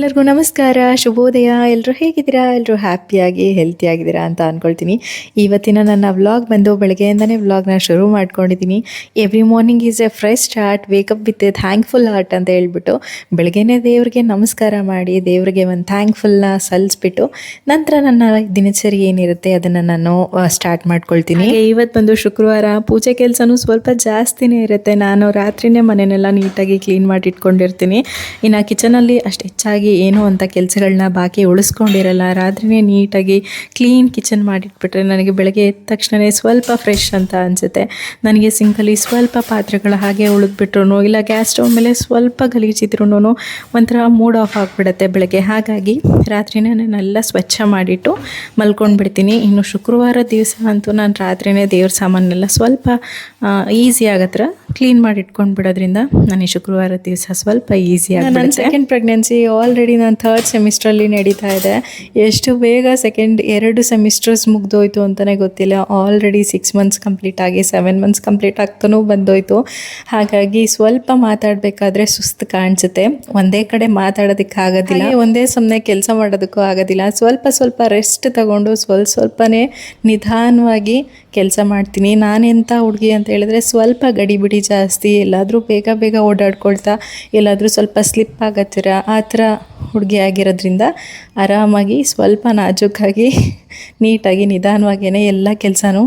ಎಲ್ಲರಿಗೂ ನಮಸ್ಕಾರ. ಶುಭೋದಯ. ಎಲ್ಲರೂ ಹೇಗಿದ್ದೀರಾ? ಎಲ್ಲರೂ ಹ್ಯಾಪಿಯಾಗಿ, ಹೆಲ್ತಿಯಾಗಿದ್ದೀರಾ ಅಂತ ಅಂದ್ಕೊಳ್ತೀನಿ ಇವತ್ತಿನ ನನ್ನ ವ್ಲಾಗ್ ಬಂದು ಬೆಳಗ್ಗೆಯಿಂದನೇ ವ್ಲಾಗ್ನ ಶುರು ಮಾಡ್ಕೊಂಡಿದ್ದೀನಿ. Every morning is a fresh start wake up with a thankful heart ಅಂತ ಹೇಳ್ಬಿಟ್ಟು ಬೆಳಗ್ಗೆನೇ ದೇವ್ರಿಗೆ ನಮಸ್ಕಾರ ಮಾಡಿ, ದೇವ್ರಿಗೆ ಒಂದು ಥ್ಯಾಂಕ್ಫುಲ್ನ ಸಲ್ಲಿಸ್ಬಿಟ್ಟು ನಂತರ ನನ್ನ ದಿನಚರಿ ಏನಿರುತ್ತೆ ಅದನ್ನು ನಾನು ಸ್ಟಾರ್ಟ್ ಮಾಡ್ಕೊಳ್ತೀನಿ. ಇವತ್ತು ಬಂದು ಶುಕ್ರವಾರ ಪೂಜೆ ಕೆಲಸನೂ ಸ್ವಲ್ಪ ಜಾಸ್ತಿನೇ ಇರುತ್ತೆ. ನಾನು ರಾತ್ರಿನೇ ಮನೆಯನ್ನೆಲ್ಲ ನೀಟಾಗಿ ಕ್ಲೀನ್ ಮಾಡಿ ಇಟ್ಕೊಂಡಿರ್ತೀನಿ ಇನ್ನು ಕಿಚನಲ್ಲಿ ಅಷ್ಟು ಹೆಚ್ಚಾಗಿ ಏನು ಅಂತ ಕೆಲಸಗಳನ್ನ ಬಾಕಿ ಉಳಿಸ್ಕೊಂಡಿರಲ್ಲ ರಾತ್ರಿನೇ ನೀಟಾಗಿ ಕ್ಲೀನ್ ಕಿಚನ್ ಮಾಡಿಟ್ಬಿಟ್ರೆ ನನಗೆ ಬೆಳಗ್ಗೆ ಎದ್ದ ತಕ್ಷಣವೇ ಸ್ವಲ್ಪ ಫ್ರೆಶ್ ಅಂತ ಅನಿಸುತ್ತೆ. ನನಗೆ ಸಿಂಕಲ್ಲಿ ಸ್ವಲ್ಪ ಪಾತ್ರೆಗಳು ಹಾಗೆ ಉಳಿದ್ಬಿಟ್ರು ಇಲ್ಲ ಗ್ಯಾಸ್ ಸ್ಟವ್ ಮೇಲೆ ಸ್ವಲ್ಪ ಗಲೀಜಿದ್ರು ಒಂಥರ ಮೂಡ್ ಆಫ್ ಆಗಿಬಿಡುತ್ತೆ ಬೆಳಗ್ಗೆ. ಹಾಗಾಗಿ ರಾತ್ರಿನೇ ನಾನೆಲ್ಲ ಸ್ವಚ್ಛ ಮಾಡಿಟ್ಟು ಮಲ್ಕೊಂಡ್ಬಿಡ್ತೀನಿ. ಇನ್ನು ಶುಕ್ರವಾರ ದಿವಸ ಅಂತೂ ನಾನು ರಾತ್ರಿನೇ ದೇವ್ರ ಸಾಮಾನೆಲ್ಲ ಸ್ವಲ್ಪ ಈಸಿ ಆಗತ್ರ ಕ್ಲೀನ್ ಮಾಡಿ ಇಟ್ಕೊಂಡು ಬಿಡೋದ್ರಿಂದ ನನಗೆ ಶುಕ್ರವಾರ ದಿವಸ ಸ್ವಲ್ಪ ಈಸಿ ಆಗುತ್ತೆ ಸೆಕೆಂಡ್ ಪ್ರೆಗ್ನೆನ್ಸಿ ಆಲ್ರೆಡಿ ನಾನು ಥರ್ಡ್ ಸೆಮಿಸ್ಟ್ರಲ್ಲಿ ನಡೀತಾ ಇದೆ. ಎಷ್ಟು ಬೇಗ ಸೆಕೆಂಡ್ ಎರಡು ಸೆಮಿಸ್ಟರ್ಸ್ ಮುಗ್ದೋಯ್ತು ಅಂತಲೇ ಗೊತ್ತಿಲ್ಲ. ಆಲ್ರೆಡಿ ಸಿಕ್ಸ್ ಮಂತ್ಸ್ ಕಂಪ್ಲೀಟ್ ಆಗಿ ಸೆವೆನ್ ಮಂತ್ಸ್ ಕಂಪ್ಲೀಟ್ ಆಗ್ತಾನೂ ಬಂದೋಯ್ತು. ಹಾಗಾಗಿ ಸ್ವಲ್ಪ ಮಾತಾಡಬೇಕಾದ್ರೆ ಸುಸ್ತು ಕಾಣಿಸುತ್ತೆ. ಒಂದೇ ಕಡೆ ಮಾತಾಡೋದಕ್ಕಾಗೋದಿಲ್ಲ. ಒಂದೇ ಸುಮ್ಮನೆ ಕೆಲಸ ಮಾಡೋದಕ್ಕೂ ಆಗೋದಿಲ್ಲ. ಸ್ವಲ್ಪ ಸ್ವಲ್ಪ ರೆಸ್ಟ್ ತಗೊಂಡು ಸ್ವಲ್ಪ ಸ್ವಲ್ಪನೇ ನಿಧಾನವಾಗಿ ಕೆಲಸ ಮಾಡ್ತೀನಿ. ನಾನೆಂಥ ಹುಡುಗಿ ಅಂತ ಹೇಳಿದ್ರೆ ಸ್ವಲ್ಪ ಗಡಿಬಿಡಿ ಜಾಸ್ತಿ, ಎಲ್ಲಾದರೂ ಬೇಗ ಬೇಗ ಓಡಾಡ್ಕೊಳ್ತಾ, ಎಲ್ಲಾದರೂ ಸ್ವಲ್ಪ ಸ್ಲಿಪ್ ಆಗತ್ತಿರ? ಆ ಥರ ಹುಡುಗಿ ಆಗಿರೋದ್ರಿಂದ ಆರಾಮಾಗಿ ಸ್ವಲ್ಪ ನಾಜೂಕಾಗಿ ನೀಟಾಗಿ ನಿಧಾನವಾಗಿಯೇ ಎಲ್ಲ ಕೆಲಸನೂ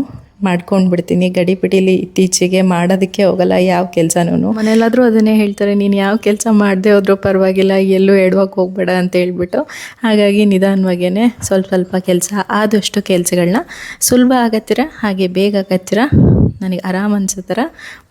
ಮಾಡ್ಕೊಂಡು ಬಿಡ್ತೀನಿ ಗಡಿಬಿಡಿಲಿ ಇತ್ತೀಚೆಗೆ ಮಾಡೋದಕ್ಕೆ ಹೋಗಲ್ಲ. ಯಾವ ಕೆಲಸನೂ ಮನೆಯಲ್ಲಾದರೂ ಅದನ್ನೇ ಹೇಳ್ತಾರೆ, ನೀನು ಯಾವ ಕೆಲಸ ಮಾಡದೆ ಹೋದ್ರೂ ಪರವಾಗಿಲ್ಲ, ಎಲ್ಲೂ ಎಡವಾಗಿ ಹೋಗ್ಬೇಡ ಅಂತ ಹೇಳ್ಬಿಟ್ಟು. ಹಾಗಾಗಿ ನಿಧಾನವಾಗೇ ಸ್ವಲ್ಪ ಸ್ವಲ್ಪ ಕೆಲಸ, ಆದಷ್ಟು ಕೆಲಸಗಳನ್ನ ಸುಲಭ ಆಗತ್ತಿರ, ಹಾಗೆ ಬೇಗ ಆಗತ್ತಿರ, ನನಗೆ ಆರಾಮ ಅನ್ಸೋ ಥರ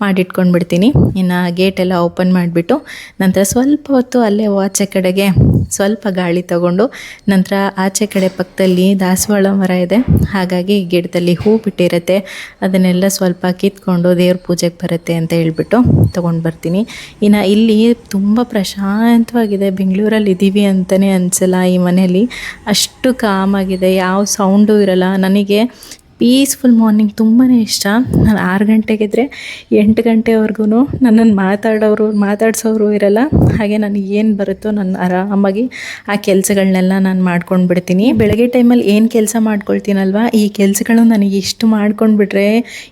ಮಾಡಿಟ್ಕೊಂಡು ಬಿಡ್ತೀನಿ ಇನ್ನು ಗೇಟೆಲ್ಲ ಓಪನ್ ಮಾಡಿಬಿಟ್ಟು ನಂತರ ಸ್ವಲ್ಪ ಹೊತ್ತು ಅಲ್ಲೇ ಆಚೆ ಕಡೆಗೆ ಸ್ವಲ್ಪ ಗಾಳಿ ತಗೊಂಡು ನಂತರ ಆಚೆ ಕಡೆ ಪಕ್ಕದಲ್ಲಿ ದಾಸವಾಳ ಮರ ಇದೆ. ಹಾಗಾಗಿ ಗಿಡದಲ್ಲಿ ಹೂ ಬಿಟ್ಟಿರುತ್ತೆ. ಅದನ್ನೆಲ್ಲ ಸ್ವಲ್ಪ ಕಿತ್ಕೊಂಡು ದೇವ್ರ ಪೂಜೆಗೆ ಬರುತ್ತೆ ಅಂತ ಹೇಳ್ಬಿಟ್ಟು ತೊಗೊಂಡು ಬರ್ತೀನಿ. ಇನ್ನು ಇಲ್ಲಿ ತುಂಬ ಪ್ರಶಾಂತವಾಗಿದೆ. ಬೆಂಗಳೂರಲ್ಲಿ ಇದ್ದೀವಿ ಅಂತಲೇ ಅನಿಸಲ್ಲ ಈ ಮನೆಯಲ್ಲಿ. ಅಷ್ಟು ಕಾಮಾಗಿದೆ ಯಾವ ಸೌಂಡು ಇರಲ್ಲ. ನನಗೆ ಪೀಸ್ಫುಲ್ ಮಾರ್ನಿಂಗ್ ತುಂಬಾ ಇಷ್ಟ. ನಾನು ಆರು ಗಂಟೆಗಿದ್ರೆ ಎಂಟು ಗಂಟೆವರೆಗೂ ನನ್ನನ್ನು ಮಾತಾಡೋರು, ಮಾತಾಡ್ಸೋರು ಇರಲ್ಲ. ಹಾಗೆ ನನಗೆ ಏನು ಬರುತ್ತೋ ನಾನು ಆರಾಮಾಗಿ ಆ ಕೆಲಸಗಳನ್ನೆಲ್ಲ ನಾನು ಮಾಡ್ಕೊಂಡು ಬಿಡ್ತೀನಿ ಬೆಳಗ್ಗೆ ಟೈಮಲ್ಲಿ ಏನು ಕೆಲಸ ಮಾಡ್ಕೊಳ್ತೀನಲ್ವ? ಈ ಕೆಲಸಗಳು ನನಗೆ ಇಷ್ಟು ಮಾಡ್ಕೊಂಡ್ಬಿಟ್ರೆ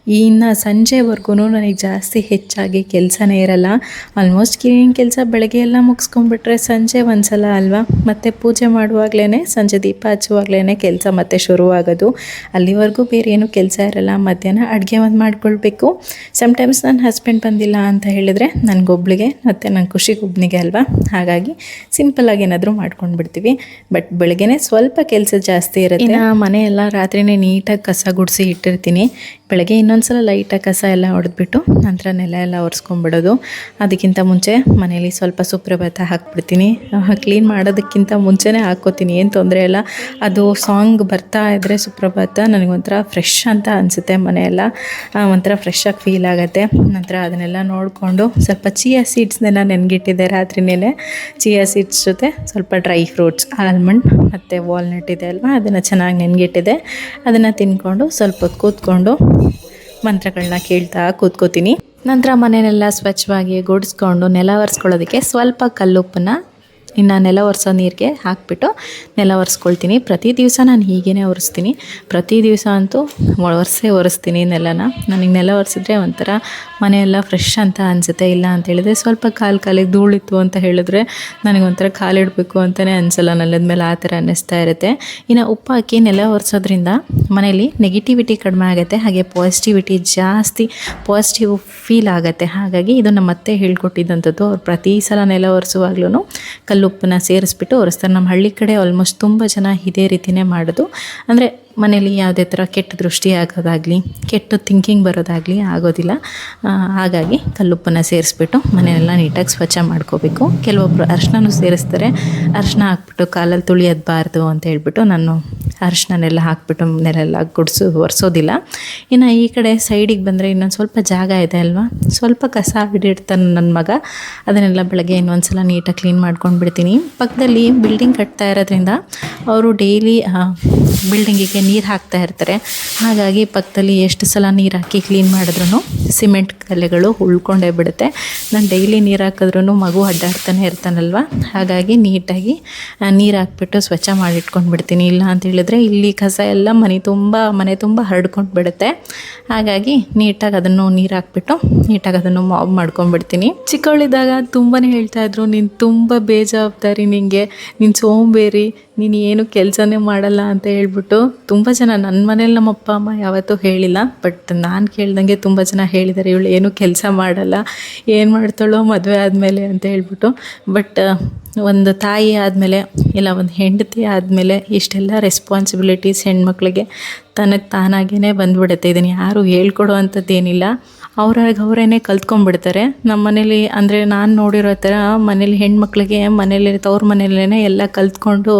ಇನ್ನು ಸಂಜೆವರೆಗೂ ನನಗೆ ಜಾಸ್ತಿ ಹೆಚ್ಚಾಗಿ ಕೆಲಸನೇ ಇರಲ್ಲ. ಆಲ್ಮೋಸ್ಟ್ ಕ್ಲೀನಿಂಗ್ ಕೆಲಸ ಬೆಳಗ್ಗೆ ಎಲ್ಲ ಮುಗಿಸ್ಕೊಂಡ್ಬಿಟ್ರೆ ಸಂಜೆ ಒಂದ್ಸಲ ಅಲ್ವಾ? ಮತ್ತು ಪೂಜೆ ಮಾಡುವಾಗಲೇ ಸಂಜೆ ದೀಪ ಹಚ್ಚುವಾಗಲೇ ಕೆಲಸ ಮತ್ತೆ ಶುರುವಾಗೋದು. ಅಲ್ಲಿವರೆಗೂ ಬೇರೆ ಏನು ಕೆಲಸ ಇರಲ್ಲ, ಮಧ್ಯಾಹ್ನ ಅಡುಗೆ ಒಂದು ಮಾಡ್ಕೊಳ್ಬೇಕು. ಸಮ್ಟೈಮ್ಸ್ ನನ್ನ ಹಸ್ಬೆಂಡ್ ಬಂದಿಲ್ಲ ಅಂತ ಹೇಳಿದರೆ ನನಗೊಬ್ಳಿಗೆ ಮತ್ತು ನನ್ನ ಖುಷಿಗೊಬ್ಬನಿಗೆ ಅಲ್ವಾ? ಹಾಗಾಗಿ ಸಿಂಪಲ್ಲಾಗಿ ಏನಾದರೂ ಮಾಡ್ಕೊಂಡು ಬಿಡ್ತೀವಿ ಬಟ್ ಬೆಳಗ್ಗೆನೇ ಸ್ವಲ್ಪ ಕೆಲಸ ಜಾಸ್ತಿ ಇರುತ್ತೆ. ಮನೆ ರಾತ್ರಿನೇ ನೀಟಾಗಿ ಕಸ ಗುಡಿಸಿ ಇಟ್ಟಿರ್ತೀನಿ. ಬೆಳಗ್ಗೆ ಇನ್ನೊಂದು ಸಲ ಲೈಟಾಗಿ ಕಸ ಎಲ್ಲ ಹೊಡೆದ್ಬಿಟ್ಟು ನಂತರ ನೆಲ ಎಲ್ಲ ಒರೆಸ್ಕೊಂಡ್ಬಿಡೋದು. ಅದಕ್ಕಿಂತ ಮುಂಚೆ ಮನೇಲಿ ಸ್ವಲ್ಪ ಸುಪ್ರಭಾತ ಹಾಕ್ಬಿಡ್ತೀನಿ. ಕ್ಲೀನ್ ಮಾಡೋದಕ್ಕಿಂತ ಮುಂಚೆನೇ ಹಾಕ್ಕೋತೀನಿ. ಏನು ತೊಂದರೆ ಇಲ್ಲ. ಅದು ಸಾಂಗ್ ಬರ್ತಾ ಇದ್ದರೆ ಸುಪ್ರಭಾತ ನನಗೊಂಥರ ಫ್ರೆಶ್ ಅಂತ ಅನಿಸುತ್ತೆ ಮನೆಯೆಲ್ಲ. ಒಂಥರ ಫ್ರೆಶ್ ಆಗಿ ಫೀಲ್ ಆಗುತ್ತೆ. ನಂತರ ಅದನ್ನೆಲ್ಲ ನೋಡಿಕೊಂಡು ಸ್ವಲ್ಪ ಚಿಯಾ ಸೀಡ್ಸ್ನೆಲ್ಲ ನೆನಗಿಟ್ಟಿದ್ದೆ ರಾತ್ರಿನೇ ಚಿಯಾ ಸೀಡ್ಸ್ ಜೊತೆ ಸ್ವಲ್ಪ ಡ್ರೈ ಫ್ರೂಟ್ಸ್ ಆಲ್ಮಂಡ್ ಮತ್ತು ವಾಲ್ನಟ್ ಇದೆ ಅಲ್ವಾ? ಅದನ್ನು ಚೆನ್ನಾಗಿ ನೆನಗಿಟ್ಟಿದೆ. ಅದನ್ನು ತಿನ್ಕೊಂಡು ಸ್ವಲ್ಪ ಕೂತ್ಕೊಂಡು ಮಂತ್ರಗಳನ್ನ ಕೇಳ್ತಾ ಕೂತ್ಕೋತೀನಿ. ನಂತರ ಮನೆಯನ್ನೆಲ್ಲ ಸ್ವಚ್ಛವಾಗಿ ಗುಡಿಸ್ಕೊಂಡು ನೆಲ ಒರೆಸ್ಕೊಳ್ಳೋದಕ್ಕೆ ಸ್ವಲ್ಪ ಕಲ್ಲುಪ್ಪನ್ನ ಇನ್ನು ನೆಲ ಒರೆಸೋ ನೀರಿಗೆ ಹಾಕಿಬಿಟ್ಟು ನೆಲ ಒರೆಸ್ಕೊಳ್ತೀನಿ. ಪ್ರತಿ ದಿವಸ ನಾನು ಹೀಗೇ ಒರೆಸ್ತೀನಿ. ಪ್ರತಿ ದಿವಸ ಅಂತೂ ಒರೆಸೆ ಒರೆಸ್ತೀನಿ ನೆಲನ. ನನಗೆ ನೆಲ ಒರೆಸಿದ್ರೆ ಒಂಥರ ಮನೆಯೆಲ್ಲ ಫ್ರೆಶ್ ಅಂತ ಅನಿಸುತ್ತೆ, ಇಲ್ಲ ಅಂತ ಹೇಳಿದ್ರೆ ಸ್ವಲ್ಪ ಕಾಲು ಕಾಲಿಗೆ ಧೂಳಿತ್ತು ಅಂತ ಹೇಳಿದ್ರೆ ನನಗೆ ಒಂಥರ ಕಾಲಿಡಬೇಕು ಅಂತಲೇ ಅನಿಸಲ್ಲ ನೆಲದ ಮೇಲೆ ಆ ಥರ ಅನ್ನಿಸ್ತಾ ಇರುತ್ತೆ. ಇನ್ನು ಉಪ್ಪು ಹಾಕಿ ನೆಲ ಒರೆಸೋದ್ರಿಂದ ಮನೆಯಲ್ಲಿ ನೆಗೆಟಿವಿಟಿ ಕಡಿಮೆ ಆಗುತ್ತೆ, ಹಾಗೆ ಪಾಸಿಟಿವಿಟಿ ಜಾಸ್ತಿ ಪಾಸಿಟಿವ್ ಫೀಲ್ ಆಗುತ್ತೆ. ಹಾಗಾಗಿ ಇದು ನಮ್ಮ ಅತ್ತೆ ಹೇಳ್ಕೊಟ್ಟಿದ್ದಂಥದ್ದು ಅವ್ರು ಪ್ರತಿ ಸಲ ನೆಲ ಒರೆಸುವಾಗ್ಲೂ ಕಲ್ಲುಪ್ಪನ್ನ ಸೇರಿಸ್ಬಿಟ್ಟು ಒರೆಸ್ತಾರೆ ನಮ್ಮ ಹಳ್ಳಿ ಕಡೆ ಆಲ್ಮೋಸ್ಟ್ ತುಂಬ ಜನ ಇದೇ ರೀತಿಯೇ ಮಾಡೋದು. ಅಂದರೆ ಮನೇಲಿ ಯಾವುದೇ ಥರ ಕೆಟ್ಟ ದೃಷ್ಟಿ ಆಗೋದಾಗಲಿ, ಕೆಟ್ಟ ಥಿಂಕಿಂಗ್ ಬರೋದಾಗಲಿ ಆಗೋದಿಲ್ಲ. ಹಾಗಾಗಿ ಕಲ್ಲುಪ್ಪನ್ನು ಸೇರಿಸ್ಬಿಟ್ಟು ಮನೆಯೆಲ್ಲ ನೀಟಾಗಿ ಸ್ವಚ್ಛ ಮಾಡ್ಕೋಬೇಕು. ಕೆಲವೊಬ್ಬರು ಅರ್ಶಿನೂ ಸೇರಿಸ್ತಾರೆ. ಅರ್ಶಿನ ಹಾಕ್ಬಿಟ್ಟು ಕಾಲಲ್ಲಿ ತುಳಿಯೋದ್ಬಾರ್ದು ಅಂತ ಹೇಳ್ಬಿಟ್ಟು ನಾನು ಅರ್ಶಿನನೆಲ್ಲ ಹಾಕ್ಬಿಟ್ಟು ನೆಲೆಲ್ಲ ಗುಡಿಸು, ಒರೆಸೋದಿಲ್ಲ. ಇನ್ನು ಈ ಕಡೆ ಸೈಡಿಗೆ ಬಂದರೆ ಇನ್ನೊಂದು ಸ್ವಲ್ಪ ಜಾಗ ಇದೆ ಅಲ್ವಾ? ಸ್ವಲ್ಪ ಕಸ ಬಿಡಿಡ್ತಾನೆ ನನ್ನ ಮಗ. ಅದನ್ನೆಲ್ಲ ಬೆಳಗ್ಗೆ ಇನ್ನೊಂದು ಸಲ ನೀಟಾಗಿ ಕ್ಲೀನ್ ಮಾಡ್ಕೊಂಡು ಬಿಡ್ತೀನಿ ಪಕ್ಕದಲ್ಲಿ ಬಿಲ್ಡಿಂಗ್ ಕಟ್ತಾ ಇರೋದ್ರಿಂದ ಅವರು ಡೈಲಿ ಬಿಲ್ಡಿಂಗಿಗೆ ನೀರು ಹಾಕ್ತಾ ಇರ್ತಾರೆ. ಹಾಗಾಗಿ ಪಕ್ಕದಲ್ಲಿ ಎಷ್ಟು ಸಲ ನೀರು ಹಾಕಿ ಕ್ಲೀನ್ ಮಾಡಿದ್ರು ಸಿಮೆಂಟ್ ಕಲೆಗಳು ಉಳ್ಕೊಂಡೇ ಬಿಡುತ್ತೆ. ನಾನು ಡೈಲಿ ನೀರು ಹಾಕಿದ್ರೂ ಮಗು ಅಡ್ಡಾಡ್ತಾನೆ ಇರ್ತಾನಲ್ವ? ಹಾಗಾಗಿ ನೀಟಾಗಿ ನೀರು ಹಾಕ್ಬಿಟ್ಟು ಸ್ವಚ್ಛ ಮಾಡಿಟ್ಕೊಂಡು ಬಿಡ್ತೀನಿ. ಇಲ್ಲ ಅಂತ ಹೇಳಿದ್ರೆ ಇಲ್ಲಿ ಕಸ ಎಲ್ಲ ಮನೆ ತುಂಬ ಮನೆ ತುಂಬ ಹರಡ್ಕೊಂಡು ಬಿಡುತ್ತೆ. ಹಾಗಾಗಿ ನೀಟಾಗಿ ಅದನ್ನು ನೀರು ಹಾಕ್ಬಿಟ್ಟು ನೀಟಾಗಿ ಅದನ್ನು ಮಾಬ್ ಮಾಡ್ಕೊಂಡ್ಬಿಡ್ತೀನಿ ಚಿಕ್ಕವಳಿದ್ದಾಗ ತುಂಬಾ ಹೇಳ್ತಾ ಇದ್ರು, ನೀನು ತುಂಬ ಬೇಜವಾಬ್ದಾರಿ ನಿನಗೆ ನೀನು ಸೋಂಬೇರಿ. ನೀನು ಏನು ಕೆಲಸನೇ ಮಾಡಲ್ಲ ಅಂತ ಹೇಳ್ಬಿಟ್ಟು ತುಂಬ ಜನ ನನ್ನ ಮನೇಲಿ ನಮ್ಮ ಅಪ್ಪ ಅಮ್ಮ ಯಾವತ್ತೂ ಹೇಳಿಲ್ಲ ಬಟ್ ನಾನು ಕೇಳ್ದಂಗೆ ತುಂಬ ಜನ ಹೇಳಿದ್ದಾರೆ ಇವಳು ಏನು ಕೆಲಸ ಮಾಡಲ್ಲ, ಏನು ಮಾಡ್ತಾಳೋ ಮದುವೆ ಆದಮೇಲೆ ಅಂತ ಹೇಳ್ಬಿಟ್ಟು. ಬಟ್ ಒಂದು ತಾಯಿ ಆದಮೇಲೆ, ಇಲ್ಲ, ಒಂದು ಹೆಂಡತಿ ಆದಮೇಲೆ ಇಷ್ಟೆಲ್ಲ ರೆಸ್ಪಾನ್ಸಿಬಿಲಿಟೀಸ್ ಹೆಣ್ಮಕ್ಳಿಗೆ ತನಗೆ ತಾನಾಗೇ ಬಂದುಬಿಡುತ್ತೆ. ಇದನ್ನು ಯಾರು ಹೇಳ್ಕೊಡೋ ಅಂಥದ್ದೇನಿಲ್ಲ. ಅವ್ರಾಗ ಅವರೇನೆ ಕಲ್ತ್ಕೊಂಡ್ಬಿಡ್ತಾರೆ. ನಮ್ಮ ಮನೇಲಿ ಅಂದರೆ ನಾನು ನೋಡಿರೋ ಥರ ಮನೇಲಿ ಹೆಣ್ಮಕ್ಳಿಗೆ ಮನೇಲಿ, ತವ್ರ ಮನೇಲೇ ಎಲ್ಲ ಕಲ್ತ್ಕೊಂಡು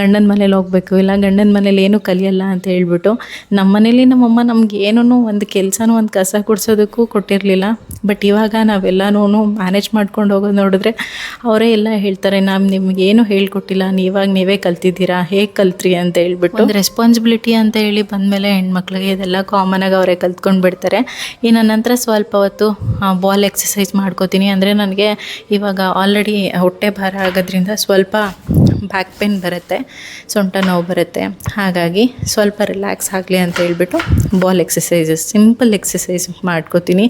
ಗಂಡನ ಮನೇಲಿ ಹೋಗಬೇಕು, ಇಲ್ಲ ಗಂಡನ ಮನೇಲಿ ಏನೂ ಕಲಿಯಲ್ಲ ಅಂತ ಹೇಳ್ಬಿಟ್ಟು ನಮ್ಮ ಮನೇಲಿ ನಮ್ಮಮ್ಮ ನಮ್ಗೆ ಏನೂ ಒಂದು ಕೆಲಸನೂ ಒಂದು ಕಸ ಗುಡಿಸೋದಕ್ಕೂ ಕೊಟ್ಟಿರಲಿಲ್ಲ. ಬಟ್ ಇವಾಗ ನಾವೆಲ್ಲನೂ ಮ್ಯಾನೇಜ್ ಮಾಡ್ಕೊಂಡು ಹೋಗೋದು ನೋಡಿದ್ರೆ ಅವರೇ ಎಲ್ಲ ಹೇಳ್ತಾರೆ ನಾವು ನಿಮ್ಗೆ ಏನು ಹೇಳ್ಕೊಟ್ಟಿಲ್ಲ, ನೀವಾಗ ನೀವೇ ಕಲ್ತಿದ್ದೀರಾ, ಹೇಗೆ ಕಲ್ತ್ರಿ? ಅಂತ ಹೇಳ್ಬಿಟ್ಟು. ರೆಸ್ಪಾನ್ಸಿಬಿಲಿಟಿ ಅಂತ ಹೇಳಿ ಬಂದಮೇಲೆ ಹೆಣ್ಮಕ್ಳಿಗೆ ಇದೆಲ್ಲ ಕಾಮನಾಗಿ ಅವರೇ ಕಲ್ತ್ಕೊಂಡು ಬಿಡ್ತಾರೆ ಇನ್ನು ನಂತರ ಸ್ವಲ್ಪ ಹೊತ್ತು ಬಾಲ್ ಎಕ್ಸಸೈಸ್ ಮಾಡ್ಕೋತೀನಿ. ಅಂದರೆ ನನಗೆ ಇವಾಗ ಆಲ್ರೆಡಿ ಹೊಟ್ಟೆ ಭಾರ ಆಗೋದ್ರಿಂದ ಸ್ವಲ್ಪ ಬ್ಯಾಕ್ ಪೇನ್ ಬರುತ್ತೆ, ಸೊಂಟ ನೋವು ಬರುತ್ತೆ. ಹಾಗಾಗಿ ಸ್ವಲ್ಪ ರಿಲ್ಯಾಕ್ಸ್ ಆಗಲಿ ಅಂತ ಹೇಳ್ಬಿಟ್ಟು ಬಾಲ್ ಎಕ್ಸಸೈಸಸ್ ಸಿಂಪಲ್ ಎಕ್ಸಸೈಸ್ ಮಾಡ್ಕೋತೀನಿ.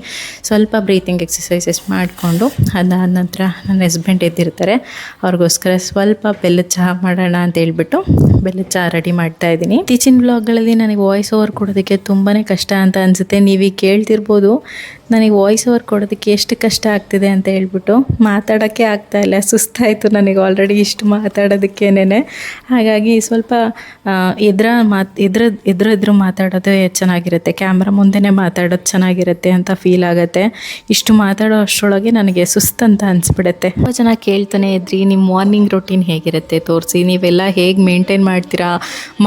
ಸ್ವಲ್ಪ ಬ್ರೀತಿಂಗ್ ಎಕ್ಸಸೈಸಸ್ ಮಾಡಿಕೊಂಡು ಅದಾದ ನಂತರ ನನ್ನ ಹಸ್ಬೆಂಡ್ ಎದ್ದಿರ್ತಾರೆ. ಅವ್ರಿಗೋಸ್ಕರ ಸ್ವಲ್ಪ ಬೆಲ್ಲ ಚಹಾ ಮಾಡೋಣ ಅಂತ ಹೇಳ್ಬಿಟ್ಟು ಬೆಲ್ಲ ಚಹಾ ರೆಡಿ ಮಾಡ್ತಾ ಇದ್ದೀನಿ. ಇತ್ತೀಚಿನ ಬ್ಲಾಗ್ಗಳಲ್ಲಿ ನನಗೆ ವಾಯ್ಸ್ ಓವರ್ ಕೊಡೋದಕ್ಕೆ ತುಂಬಾ ಕಷ್ಟ ಅಂತ ಅನಿಸುತ್ತೆ. ನೀವೀಗ ಕೇಳ್ತಿರ್ಬೋದು. ನನಗೆ ವಾಯ್ಸ್ ಓವರ್ ಕೊಡೋದಕ್ಕೆ ಎಷ್ಟು ಕಷ್ಟ ಆಗ್ತಿದೆ ಅಂತ ಹೇಳ್ಬಿಟ್ಟು ಮಾತಾಡೋಕ್ಕೆ ಆಗ್ತಾ ಇಲ್ಲ, ಸುಸ್ತಾಯಿತು ನನಗೆ ಆಲ್ರೆಡಿ ಇಷ್ಟು ಮಾತಾಡೋದಕ್ಕೇನೆ ಹಾಗಾಗಿ ಸ್ವಲ್ಪ ಎದುರ ಮಾತು, ಎದ್ರ, ಎದುರು ಎದುರು ಮಾತಾಡೋದೇ ಚೆನ್ನಾಗಿರುತ್ತೆ ಕ್ಯಾಮ್ರಾ ಮುಂದೆನೇ ಮಾತಾಡೋದು ಚೆನ್ನಾಗಿರುತ್ತೆ ಅಂತ ಫೀಲ್ ಆಗುತ್ತೆ. ಇಷ್ಟು ಮಾತಾಡೋ ಅಷ್ಟರೊಳಗೆ ನನಗೆ ಸುಸ್ತಂತ ಅನಿಸ್ಬಿಡುತ್ತೆ. ತುಂಬ ಚೆನ್ನಾಗಿ ಕೇಳ್ತಾನೆ ಇದ್ರಿ ನಿಮ್ಮ ಮಾರ್ನಿಂಗ್ ರೊಟೀನ್ ಹೇಗಿರುತ್ತೆ ತೋರಿಸಿ, ನೀವೆಲ್ಲ ಹೇಗೆ ಮೇಂಟೈನ್ ಮಾಡ್ತೀರಾ?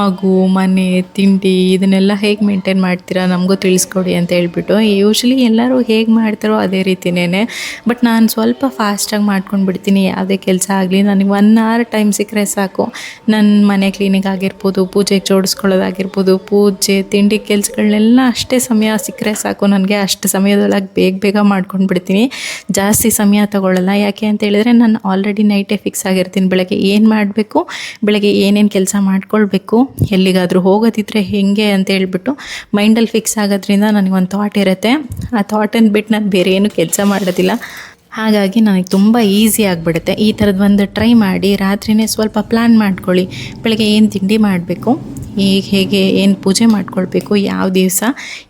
ಮಗು, ಮನೆ, ತಿಂಡಿ, ಇದನ್ನೆಲ್ಲ ಹೇಗೆ ಮೇಂಟೈನ್ ಮಾಡ್ತೀರಾ? ನಮಗೂ ತಿಳಿಸ್ಕೊಡಿ ಅಂತ ಹೇಳ್ಬಿಟ್ಟು ಯೂಶ್ವಲಿ ಎಲ್ಲರೂ ಹೇಗೆ ಮಾಡ್ತಾರೋ ಅದೇ ರೀತಿನೇ ಬಟ್ ನಾನು ಸ್ವಲ್ಪ ಫಾಸ್ಟಾಗಿ ಮಾಡ್ಕೊಂಡು ಬಿಡ್ತೀನಿ ಯಾವುದೇ ಕೆಲಸ ಆಗಲಿ, ನನಗೆ ಒನ್ ಅವರ್ ಟೈಮ್ ಸಿಕ್ಕರೆ ಸಾಕು. ನನ್ನ ಮನೆ ಕ್ಲೀನಿಕ್ ಆಗಿರ್ಬೋದು ಪೂಜೆಗೆ ಜೋಡಿಸ್ಕೊಳ್ಳೋದಾಗಿರ್ಬೋದು, ಪೂಜೆ, ತಿಂಡಿ ಕೆಲಸಗಳನ್ನೆಲ್ಲ ಅಷ್ಟೇ ಸಮಯ ಸಿಕ್ಕರೆ ಸಾಕು. ನನಗೆ ಅಷ್ಟು ಸಮಯದೊಳಗೆ ಬೇಗ ಬೇಗ ಮಾಡ್ಕೊಂಡು ಬಿಡ್ತೀನಿ ಜಾಸ್ತಿ ಸಮಯ ತಗೊಳ್ಳಲ್ಲ ಯಾಕೆ ಅಂತ ಹೇಳಿದ್ರೆ, ನಾನು ಆಲ್ರೆಡಿ ನೈಟೇ ಫಿಕ್ಸ್ ಆಗಿರ್ತೀನಿ. ಬೆಳಗ್ಗೆ ಏನು ಮಾಡಬೇಕು, ಬೆಳಗ್ಗೆ ಏನೇನು ಕೆಲಸ ಮಾಡ್ಕೊಳ್ಬೇಕು, ಎಲ್ಲಿಗಾದರೂ ಹೋಗೋದಿದ್ರೆ ಹೇಗೆ ಅಂತ ಹೇಳ್ಬಿಟ್ಟು ಮೈಂಡಲ್ಲಿ ಫಿಕ್ಸ್ ಆಗೋದ್ರಿಂದ ನನಗೆ ಒಂದು ಥಾಟ್ ಇರುತ್ತೆ. ಆ ಥಾಟನ್ನು ಬಿಟ್ಟು ನಾನು ಬೇರೆ ಏನು ಕೆಲಸ ಮಾಡೋದಿಲ್ಲ. ಹಾಗಾಗಿ ನನಗೆ ತುಂಬ ಈಸಿ ಆಗಿಬಿಡುತ್ತೆ. ಈ ಥರದ್ದು ಒಂದು ಟ್ರೈ ಮಾಡಿ ರಾತ್ರಿನೇ ಸ್ವಲ್ಪ ಪ್ಲ್ಯಾನ್ ಮಾಡ್ಕೊಳ್ಳಿ. ಬೆಳಗ್ಗೆ ಏನು ತಿಂಡಿ ಮಾಡಬೇಕು ಈಗ ಹೇಗೆ ಏನು ಪೂಜೆ ಮಾಡ್ಕೊಳ್ಬೇಕು, ಯಾವ ದಿವಸ,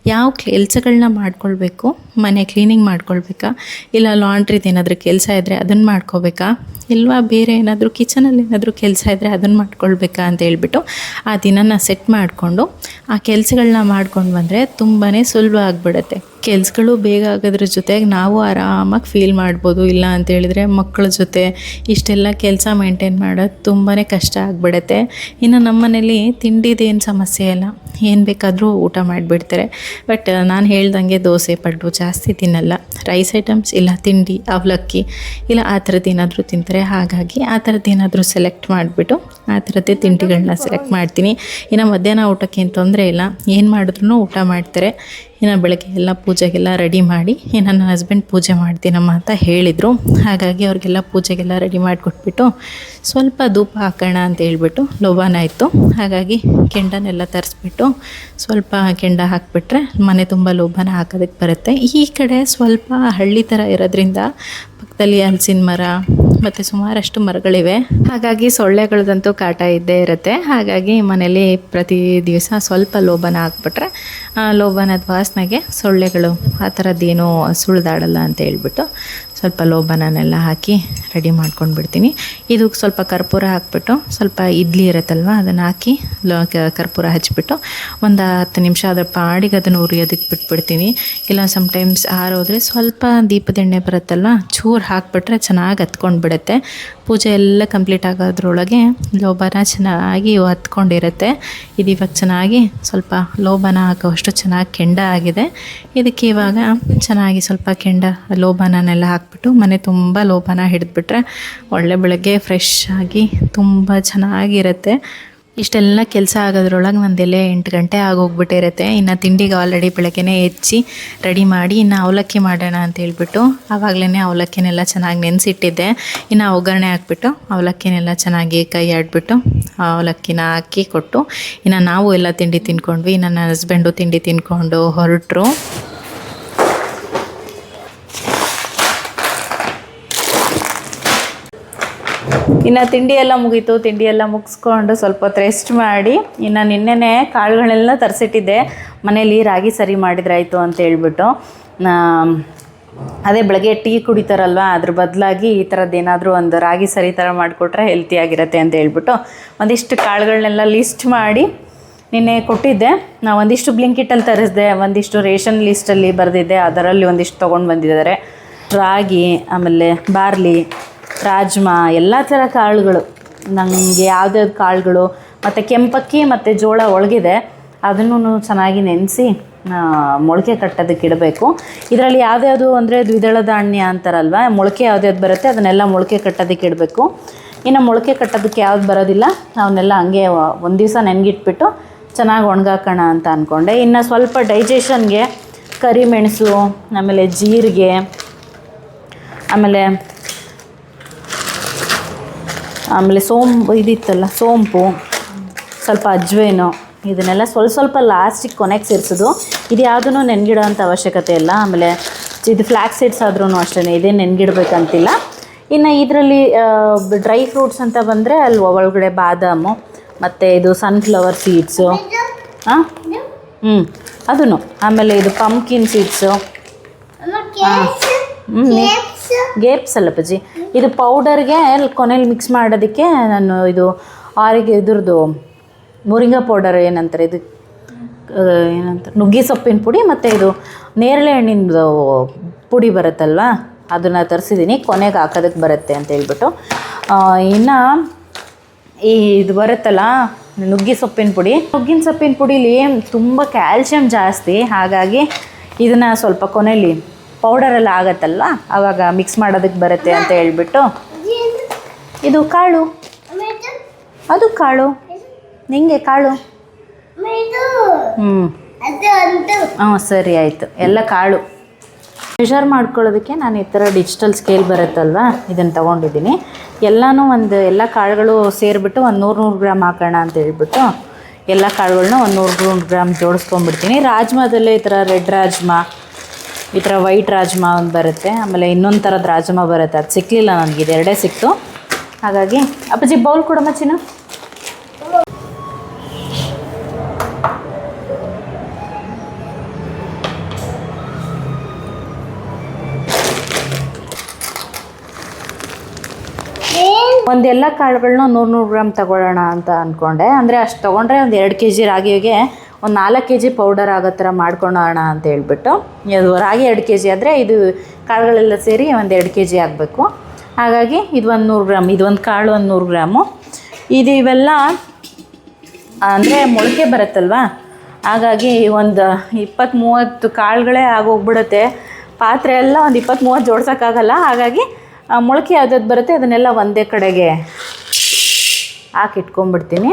ಯಾವ ಕೆಲಸಗಳನ್ನ ಮಾಡ್ಕೊಳ್ಬೇಕು ಮನೆ ಕ್ಲೀನಿಂಗ್ ಮಾಡ್ಕೊಳ್ಬೇಕಾ? ಇಲ್ಲ ಲಾಂಡ್ರಿದು ಏನಾದರೂ ಕೆಲಸ ಇದ್ದರೆ ಅದನ್ನು ಮಾಡ್ಕೋಬೇಕಾ ಇಲ್ವಾ ಬೇರೆ ಏನಾದರೂ ಕಿಚನಲ್ಲಿ ಏನಾದರೂ ಕೆಲಸ ಇದ್ದರೆ ಅದನ್ನು ಮಾಡ್ಕೊಳ್ಬೇಕಾ ಅಂತ ಹೇಳ್ಬಿಟ್ಟು ಆ ದಿನನ ಸೆಟ್ ಮಾಡಿಕೊಂಡು ಆ ಕೆಲಸಗಳನ್ನ ಮಾಡ್ಕೊಂಡು ಬಂದರೆ ತುಂಬಾ ಸುಲಭ ಆಗಿಬಿಡುತ್ತೆ. ಕೆಲಸಗಳು ಬೇಗ ಆಗೋದ್ರ ಜೊತೆಗೆ ನಾವು ಆರಾಮಾಗಿ ಫೀಲ್ ಮಾಡ್ಬೋದು. ಇಲ್ಲ ಅಂತ ಹೇಳಿದ್ರೆ ಮಕ್ಕಳ ಜೊತೆ ಇಷ್ಟೆಲ್ಲ ಕೆಲಸ ಮೇಂಟೈನ್ ಮಾಡೋದು ತುಂಬಾ ಕಷ್ಟ ಆಗಿಬಿಡತ್ತೆ. ಇನ್ನು ನಮ್ಮ ಮನೇಲಿ ತಿಂಡಿದೇನು ಸಮಸ್ಯೆ ಇಲ್ಲ. ಏನು ಬೇಕಾದರೂ ಊಟ ಮಾಡಿಬಿಡ್ತಾರೆ. ಬಟ್ ನಾನು ಹೇಳ್ದಂಗೆ ದೋಸೆ, ಪಡ್ಡು ಜಾಸ್ತಿ ತಿನ್ನಲ್ಲ. ರೈಸ್ ಐಟಮ್ಸ್ ಇಲ್ಲ, ತಿಂಡಿ, ಅವಲಕ್ಕಿ ಇಲ್ಲ, ಆ ಥರದ್ದು ಏನಾದರೂ ತಿಂತಾರೆ. ಹಾಗಾಗಿ ಆ ಥರದ್ದು ಏನಾದರೂ ಸೆಲೆಕ್ಟ್ ಮಾಡಿಬಿಟ್ಟು ಆ ಥರದ್ದೇ ತಿಂಡಿಗಳನ್ನ ಸೆಲೆಕ್ಟ್ ಮಾಡ್ತೀನಿ. ಇನ್ನು ಮಧ್ಯಾಹ್ನ ಊಟಕ್ಕೆ ಏನು ತೊಂದರೆ ಇಲ್ಲ. ಏನು ಮಾಡಿದ್ರು ಊಟ ಮಾಡ್ತಾರೆ. ಇನ್ನು ಬೆಳಗ್ಗೆ ಎಲ್ಲ ಪೂಜೆಗೆಲ್ಲ ರೆಡಿ ಮಾಡಿ ನನ್ನ ಹಸ್ಬೆಂಡ್ ಪೂಜೆ ಮಾಡ್ತೀನಮ್ಮ ಅಂತ ಹೇಳಿದರು. ಹಾಗಾಗಿ ಅವ್ರಿಗೆಲ್ಲ ಪೂಜೆಗೆಲ್ಲ ರೆಡಿ ಮಾಡಿಕೊಟ್ಬಿಟ್ಟು ಸ್ವಲ್ಪ ಧೂಪ ಹಾಕೋಣ ಅಂತ ಹೇಳ್ಬಿಟ್ಟು ಲೋಬಾನ ಇತ್ತು. ಹಾಗಾಗಿ ಕೆಂಡನೆಲ್ಲ ತರಿಸ್ಬಿಟ್ಟು ಸ್ವಲ್ಪ ಕೆಂಡ ಹಾಕಿಬಿಟ್ರೆ ಮನೆ ತುಂಬ ಲೋಬಾನ ಹಾಕೋದಕ್ಕೆ ಬರುತ್ತೆ. ಈ ಕಡೆ ಸ್ವಲ್ಪ ಹಳ್ಳಿ ಥರ ಇರೋದ್ರಿಂದ ಪಕ್ಕದಲ್ಲಿ ಹಲಸಿನ ಮರ ಮತ್ತು ಸುಮಾರಷ್ಟು ಮರಗಳಿವೆ. ಹಾಗಾಗಿ ಸೊಳ್ಳೆಗಳದಂತೂ ಕಾಟ ಇದ್ದೇ ಇರುತ್ತೆ. ಹಾಗಾಗಿ ಮನೇಲಿ ಪ್ರತಿ ದಿವಸ ಸ್ವಲ್ಪ ಲೋಬನ ಹಾಕ್ಬಿಟ್ರೆ ಲೋಬನದ ಲೋಬನದ ವಾಸನೆಗೆ ಸೊಳ್ಳೆಗಳು ಆ ಥರದ್ದೇನೋ ಸುಳಿದಾಡಲ್ಲ ಅಂತ ಹೇಳ್ಬಿಟ್ಟು ಸ್ವಲ್ಪ ಲೋಬನನೆಲ್ಲ ಹಾಕಿ ರೆಡಿ ಮಾಡ್ಕೊಂಡು ಬಿಡ್ತೀನಿ ಇದು ಸ್ವಲ್ಪ ಕರ್ಪೂರ ಹಾಕ್ಬಿಟ್ಟು ಸ್ವಲ್ಪ ಇಡ್ಲಿ ಇರುತ್ತಲ್ವ, ಅದನ್ನು ಹಾಕಿ ಲೋ ಕರ್ಪೂರ ಹಚ್ಚಿಬಿಟ್ಟು ಒಂದು ಹತ್ತು ನಿಮಿಷ ಅದರ ಪಾಡಿಗೆ ಅದನ್ನು ಉರಿಯೋದಕ್ಕೆ ಬಿಟ್ಬಿಡ್ತೀನಿ. ಇಲ್ಲ ಸಮ್ಟೈಮ್ಸ್ ಆರೋದ್ರೆ ಸ್ವಲ್ಪ ದೀಪದ ಎಣ್ಣೆ ಬರುತ್ತಲ್ವ, ಚೂರು ಹಾಕ್ಬಿಟ್ರೆ ಚೆನ್ನಾಗಿ ಹತ್ಕೊಂಡು ಬಿಡುತ್ತೆ ಪೂಜೆ ಎಲ್ಲ ಕಂಪ್ಲೀಟ್ ಆಗೋದ್ರೊಳಗೆ ಲೋಬಾನ ಚೆನ್ನಾಗಿ ಹತ್ಕೊಂಡಿರುತ್ತೆ. ಇದು ಇವಾಗ ಚೆನ್ನಾಗಿ ಸ್ವಲ್ಪ ಲೋಬಾನ ಹಾಕೋವಷ್ಟು ಚೆನ್ನಾಗಿ ಕೆಂಡ ಆಗಿದೆ. ಇದಕ್ಕೆ ಇವಾಗ ಚೆನ್ನಾಗಿ ಸ್ವಲ್ಪ ಕೆಂಡ ಲೋಬನನೆಲ್ಲ ಹಾಕ್ಬಿಟ್ಟು ಮನೆ ತುಂಬ ಲೋಪನ ಹಿಡಿದ್ಬಿಟ್ರೆ ಒಳ್ಳೆ ಬೆಳಗ್ಗೆ ಫ್ರೆಶ್ ಆಗಿ ತುಂಬ ಚೆನ್ನಾಗಿರುತ್ತೆ. ಇಷ್ಟೆಲ್ಲ ಕೆಲಸ ಆಗೋದ್ರೊಳಗೆ ನಂದೆಲೆ ಎಂಟು ಗಂಟೆ ಆಗೋಗ್ಬಿಟ್ಟಿರುತ್ತೆ. ಇನ್ನು ತಿಂಡಿಗೆ ಆಲ್ರೆಡಿ ಬೆಳಗ್ಗೆನೇ ಹೆಚ್ಚಿ ರೆಡಿ ಮಾಡಿ ಇನ್ನು ಅವಲಕ್ಕಿ ಮಾಡೋಣ ಅಂತ ಹೇಳ್ಬಿಟ್ಟು ಆವಾಗಲೇ ಅವಲಕ್ಕಿನೆಲ್ಲ ಚೆನ್ನಾಗಿ ನೆನೆಸಿಟ್ಟಿದ್ದೆ. ಇನ್ನು ಒಗ್ಗರಣೆ ಹಾಕ್ಬಿಟ್ಟು ಅವಲಕ್ಕಿನೆಲ್ಲ ಚೆನ್ನಾಗಿ ಕೈ ಆಡ್ಬಿಟ್ಟು ಅವಲಕ್ಕಿನ ಹಾಕಿ ಕೊಟ್ಟು ಇನ್ನು ನಾವು ಎಲ್ಲ ತಿಂಡಿ ತಿನ್ಕೊಂಡ್ವಿ. ಇನ್ನು ನನ್ನ ಹಸ್ಬೆಂಡು ತಿಂಡಿ ತಿನ್ಕೊಂಡು ಹೊರಟರು. ಇನ್ನು ತಿಂಡಿ ಎಲ್ಲ ಮುಗೀತು, ತಿಂಡಿ ಎಲ್ಲ ಮುಗಿಸ್ಕೊಂಡು ಸ್ವಲ್ಪ ಹೊತ್ತು ರೆಸ್ಟ್ ಮಾಡಿ, ಇನ್ನು ನಿನ್ನೆನೆ ಕಾಳುಗಳೆಲ್ಲ ತರಿಸಿಟ್ಟಿದ್ದೆ. ಮನೇಲಿ ರಾಗಿ ಸರಿ ಮಾಡಿದ್ರಾಯಿತು ಅಂತ ಹೇಳ್ಬಿಟ್ಟು. ಅದೇ ಬೆಳಗ್ಗೆ ಟೀ ಕುಡಿತಾರಲ್ವ, ಅದ್ರ ಬದಲಾಗಿ ಈ ಥರದ್ದು ಏನಾದರೂ ಒಂದು ರಾಗಿ ಸರಿ ಥರ ಮಾಡಿಕೊಟ್ರೆ ಹೆಲ್ತಿಯಾಗಿರುತ್ತೆ ಅಂತ ಹೇಳ್ಬಿಟ್ಟು ಒಂದಿಷ್ಟು ಕಾಳುಗಳನ್ನೆಲ್ಲ ಲಿಸ್ಟ್ ಮಾಡಿ ನಿನ್ನೆ ಕೊಟ್ಟಿದ್ದೆ. ನಾವು ಒಂದಿಷ್ಟು ಬ್ಲಿಂಕಿಟಲ್ಲಿ ತರಿಸಿದೆ, ಒಂದಿಷ್ಟು ರೇಷನ್ ಲಿಸ್ಟಲ್ಲಿ ಬರೆದಿದ್ದೆ, ಅದರಲ್ಲಿ ಒಂದಿಷ್ಟು ತೊಗೊಂಡು ಬಂದಿದ್ದಾರೆ. ರಾಗಿ, ಆಮೇಲೆ ಬಾರ್ಲಿ ರಾಜ್ಮಾ, ಎಲ್ಲ ಥರ ಕಾಳುಗಳು. ನನಗೆ ಯಾವ್ದ್ಯಾವ್ದು ಕಾಳುಗಳು, ಮತ್ತು ಕೆಂಪಕ್ಕಿ ಮತ್ತು ಜೋಳ ಒಳಗಿದೆ. ಅದನ್ನು ಚೆನ್ನಾಗಿ ನೆನೆಸಿ ಮೊಳಕೆ ಕಟ್ಟೋದಕ್ಕೆ ಇಡಬೇಕು. ಇದರಲ್ಲಿ ಯಾವ್ದ್ಯಾವುದು ಅಂದರೆ ದ್ವಿದಳ ಧಾನ್ಯ ಅಂತಾರಲ್ವ, ಮೊಳಕೆ ಯಾವ್ದ್ಯಾವ್ದು ಬರುತ್ತೆ ಅದನ್ನೆಲ್ಲ ಮೊಳಕೆ ಕಟ್ಟೋದಕ್ಕೆ ಇಡಬೇಕು. ಇನ್ನು ಮೊಳಕೆ ಕಟ್ಟೋದಕ್ಕೆ ಯಾವ್ದು ಬರೋದಿಲ್ಲ, ಅವನ್ನೆಲ್ಲ ಹಂಗೆ ಒಂದು ದಿವಸ ನೆನಗಿಟ್ಬಿಟ್ಟು ಚೆನ್ನಾಗಿ ಒಣಗಾಕೋಣ ಅಂತ ಅಂದ್ಕೊಂಡೆ ಇನ್ನು ಸ್ವಲ್ಪ ಡೈಜೆಷನ್ಗೆ ಕರಿಮೆಣಸು, ಆಮೇಲೆ ಜೀರಿಗೆ, ಆಮೇಲೆ ಆಮೇಲೆ ಸೋಂಪು, ಇದಿತ್ತಲ್ಲ, ಸೋಂಪು, ಸ್ವಲ್ಪ ಅಜ್ವೇನು, ಇದನ್ನೆಲ್ಲ ಸ್ವಲ್ಪ ಸ್ವಲ್ಪ ಲಾಸ್ಟಿಗೆ ಕೊನೆಗೆ ಸೇರಿಸೋದು. ಇದು ಯಾವುದೂ ನೆನ್ಗಿಡೋ ಅಂಥ ಅವಶ್ಯಕತೆ ಇಲ್ಲ. ಆಮೇಲೆ ಇದು ಫ್ಲ್ಯಾಕ್ ಸೀಡ್ಸ್ ಆದ್ರೂ ಅಷ್ಟೇ ಇದೇ ನೆನ್ಗಿಡ್ಬೇಕಂತಿಲ್ಲ. ಇನ್ನು ಇದರಲ್ಲಿ ಡ್ರೈ ಫ್ರೂಟ್ಸ್ ಅಂತ ಬಂದರೆ ಅಲ್ಲಿ ಒಳಗಡೆ ಬಾದಾಮು, ಮತ್ತು ಇದು ಸನ್ಫ್ಲವರ್ ಸೀಡ್ಸು ಹಾಂ ಹ್ಞೂ ಅದೂ ಆಮೇಲೆ ಇದು ಪಂಪ್ಕಿನ್ ಸೀಡ್ಸು ಗೇಪ್ಸ್ ಅಲ್ಲ ಪಜ್ಜಿ ಇದು ಪೌಡರ್ಗೆ ಕೊನೆಯಲ್ಲಿ ಮಿಕ್ಸ್ ಮಾಡೋದಕ್ಕೆ ನಾನು ಇದು ಆರಿಗೆ ಇದ್ರದ್ದು ಮುರಿಂಗ ಪೌಡರ್ ಏನಂತಾರೆ ಇದು ಏನಂತ ಏನಂತಾರೆ, ನುಗ್ಗೆ ಸೊಪ್ಪಿನ ಪುಡಿ ಮತ್ತು ಇದು ನೇರಳೆ ಹಣ್ಣಿಂದು ಪುಡಿ ಬರುತ್ತಲ್ವ, ಅದನ್ನು ತರಿಸಿದ್ದೀನಿ ಕೊನೆಗೆ ಹಾಕೋದಕ್ಕೆ ಬರುತ್ತೆ ಅಂತ ಹೇಳ್ಬಿಟ್ಟು. ಇನ್ನು ಈ ಇದು ಬರುತ್ತಲ್ಲ, ನುಗ್ಗಿ ಸೊಪ್ಪಿನ ಪುಡಿ. ನುಗ್ಗಿನ ಸೊಪ್ಪಿನ ಪುಡೀಲಿ ತುಂಬ ಕ್ಯಾಲ್ಶಿಯಂ ಜಾಸ್ತಿ, ಹಾಗಾಗಿ ಇದನ್ನು ಸ್ವಲ್ಪ ಕೊನೆಯಲ್ಲಿ ಪೌಡರೆಲ್ಲ ಆಗತ್ತಲ್ವ ಆವಾಗ ಮಿಕ್ಸ್ ಮಾಡೋದಕ್ಕೆ ಬರುತ್ತೆ ಅಂತ ಹೇಳ್ಬಿಟ್ಟು. ಇದು ಕಾಳು. ಅದು ಕಾಳು. ನಿಂಗೆ ಕಾಳು. ಹ್ಞೂ ಹಾಂ ಸರಿ ಆಯಿತು. ಎಲ್ಲ ಕಾಳು. ಮೆಷರ್ ಮಾಡ್ಕೊಳ್ಳೋದಕ್ಕೆ ನಾನು ಈ ಥರ ಡಿಜಿಟಲ್ ಸ್ಕೇಲ್ ಬರುತ್ತಲ್ವ? ಇದನ್ನು ತೊಗೊಂಡಿದ್ದೀನಿ. ಎಲ್ಲನೂ ಒಂದು, ಎಲ್ಲ ಕಾಳುಗಳು ಸೇರಿಬಿಟ್ಟು ಒಂದು ನೂರು ನೂರು ಗ್ರಾಮ್ ಹಾಕೋಣ ಅಂತ ಹೇಳ್ಬಿಟ್ಟು ಎಲ್ಲ ಕಾಳುಗಳನ್ನ ಒಂದು ನೂರು ನೂರು ಗ್ರಾಮ್ ಜೋಡಿಸ್ಕೊಂಡ್ಬಿಡ್ತೀನಿ. ರಾಜ್ಮಾದಲ್ಲೇ ಈ ಥರ ರೆಡ್ ರಾಜ್ಮಾ ಈ ಥರ ವೈಟ್ ರಾಜ್ಮಾ ಒಂದು ಬರುತ್ತೆ, ಆಮೇಲೆ ಇನ್ನೊಂದು ಥರದ ರಾಜ್ಮಾ ಬರುತ್ತೆ. ಅದು ಸಿಕ್ಕಲಿಲ್ಲ ನನಗೆ ಇದೆರಡೇ ಸಿಕ್ತು. ಹಾಗಾಗಿ, ಅಪ್ಪಾಜಿ, ಬೌಲ್ ಕೊಡಮ್ಮ ಚಿನ್ನ. ಒಂದೆಲ್ಲ ಕಾಳುಗಳನ್ನ ನೂರು ನೂರು ಗ್ರಾಮ್ ತಗೊಳ್ಳೋಣ ಅಂತ ಅಂದ್ಕೊಂಡೆ ಅಂದರೆ ಅಷ್ಟು ತೊಗೊಂಡ್ರೆ ಒಂದು ಎರಡು ಕೆ ಜಿ ರಾಗಿಗೆ ಒಂದು ನಾಲ್ಕು ಕೆ ಜಿ ಪೌಡರ್ ಆಗೋ ಥರ ಮಾಡ್ಕೊಳ್ಳೋಣ ಅಂತ ಹೇಳ್ಬಿಟ್ಟು. ಇದು ರಾಗಿ ಎರಡು ಕೆ ಜಿ ಆದರೆ ಇದು ಕಾಳುಗಳೆಲ್ಲ ಸೇರಿ ಒಂದು ಎರಡು ಕೆ ಜಿ ಆಗಬೇಕು. ಹಾಗಾಗಿ ಇದು ಒಂದು ನೂರು ಗ್ರಾಮ್, ಇದು ಒಂದು ಕಾಳು ಒಂದು ನೂರು ಗ್ರಾಮು. ಇದು ಇವೆಲ್ಲ ಅಂದರೆ ಮೊಳಕೆ ಬರುತ್ತಲ್ವಾ? ಹಾಗಾಗಿ ಒಂದು ಇಪ್ಪತ್ತು ಮೂವತ್ತು ಕಾಳುಗಳೇ ಆಗೋಗ್ಬಿಡುತ್ತೆ. ಪಾತ್ರೆ ಎಲ್ಲ ಒಂದು ಇಪ್ಪತ್ತು ಮೂವತ್ತು ಜೋಡ್ಸೋಕ್ಕಾಗಲ್ಲ. ಹಾಗಾಗಿ ಮೊಳಕೆ ಯಾವ್ದು ಬರುತ್ತೆ ಅದನ್ನೆಲ್ಲ ಒಂದೇ ಕಡೆಗೆ ಹಾಕಿಟ್ಕೊಂಡ್ಬಿಡ್ತೀನಿ.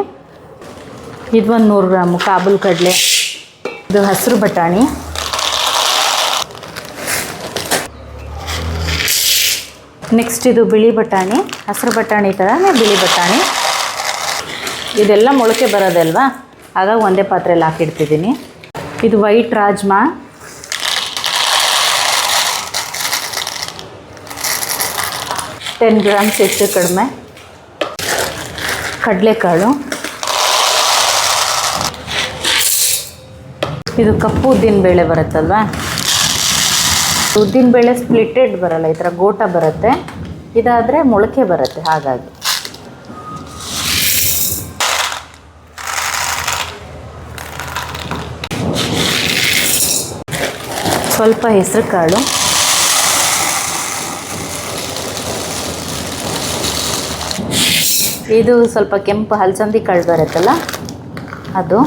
ಇದು ಒಂದು ನೂರು ಗ್ರಾಮು ಕಾಬೂಲ್ ಕಡಲೆ. ಇದು ಹಸಿರು ಬಟಾಣಿ. ನೆಕ್ಸ್ಟ್ ಇದು ಬಿಳಿ ಬಟಾಣಿ. ಹಸಿರು ಬಟಾಣಿ ಥರನೇ ಬಿಳಿ ಬಟಾಣಿ. ಇದೆಲ್ಲ ಮೊಳಕೆ ಬರೋದಲ್ವಾ ಆಗ ಒಂದೇ ಪಾತ್ರೆಯಲ್ಲಿ ಹಾಕಿಡ್ತಿದ್ದೀನಿ. ಇದು ವೈಟ್ ರಾಜ್ಮಾ. ಟೆನ್ ಗ್ರಾಮ್ಸ್ ಹೆಚ್ಚು ಕಡಿಮೆ. ಕಡಲೆಕಾಳು. ಇದು ಕಪ್ಪು ಉದ್ದಿನ ಬೇಳೆ ಬರುತ್ತಲ್ವಾ? ಉದ್ದಿನ ಬೇಳೆ ಸ್ಪ್ಲಿಟೆಡ್ ಬರಲ್ಲ, ಈ ಥರ ಗೋಟ ಬರುತ್ತೆ. ಇದಾದರೆ ಮೊಳಕೆ ಬರುತ್ತೆ, ಹಾಗಾಗಿ. ಸ್ವಲ್ಪ ಹೆಸರು ಕಾಳು. ಇದು ಸ್ವಲ್ಪ ಕೆಂಪು ಹಲಸಂದಿ ಕಾಳು ಬರುತ್ತಲ್ಲ, ಅದು.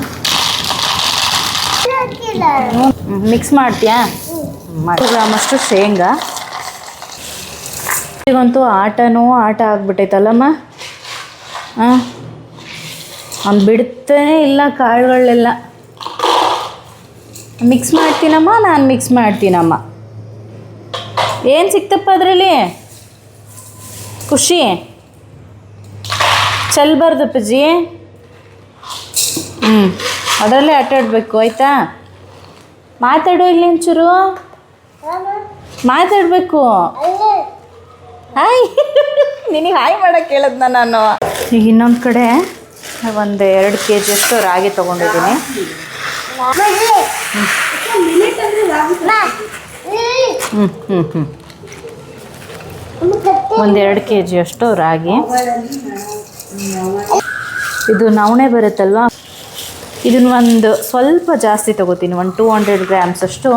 ಮಿಕ್ಸ್ ಮಾಡ್ತೀಯಾ? ಮಾಡಿ ಗ್ರಾಮಷ್ಟು ಶೇಂಗಾ? ಈಗಂತೂ ಆಟನೂ ಆಟ ಆಗ್ಬಿಟ್ಟೈತಲ್ಲಮ್ಮ. ಹಾಂ ಅವ್ನು ಬಿಡ್ತಾನೆ ಇಲ್ಲ ಕಾಳುಗಳೆಲ್ಲ ಮಿಕ್ಸ್ ಮಾಡ್ತೀನಮ್ಮ, ನಾನು ಮಿಕ್ಸ್ ಮಾಡ್ತೀನಮ್ಮ. ಏನು ಸಿಕ್ತಪ್ಪ ಅದರಲ್ಲಿ? ಖುಷಿ? ಚೆಲ್ಬಾರ್ದು ಹ್ಞೂ ಅದರಲ್ಲೇ ಆಟಾಡಬೇಕು, ಆಯಿತಾ? ಮಾತಾಡು ಇಲ್ಲಿ ಒಂಚೂರು. ಮಾತಾಡಬೇಕು. ಹಾಯ್. ನಿನಗೆ ಹಾಯ್ ಮಾಡಕ್ಕೆ ಕೇಳದ್ನ ನಾನು. ಈಗ ಇನ್ನೊಂದು ಕಡೆ ಒಂದು ಎರಡು ಕೆ ಜಿಯಷ್ಟು ರಾಗಿ ತೊಗೊಂಡಿದ್ದೀನಿ. ಹ್ಞೂ ಹ್ಞೂ ಹ್ಞೂ ಒಂದೆರಡು ಕೆ ಜಿಯಷ್ಟು ರಾಗಿ. ಇದು ನವಣೆ ಬರುತ್ತಲ್ವಾ? ಇದನ್ನ ಒಂದು ಸ್ವಲ್ಪ ಜಾಸ್ತಿ ತಗೋತೀನಿ, ಒಂದು ಟೂ ಹಂಡ್ರೆಡ್ ಗ್ರಾಮ್ಸ್ ಅಷ್ಟು.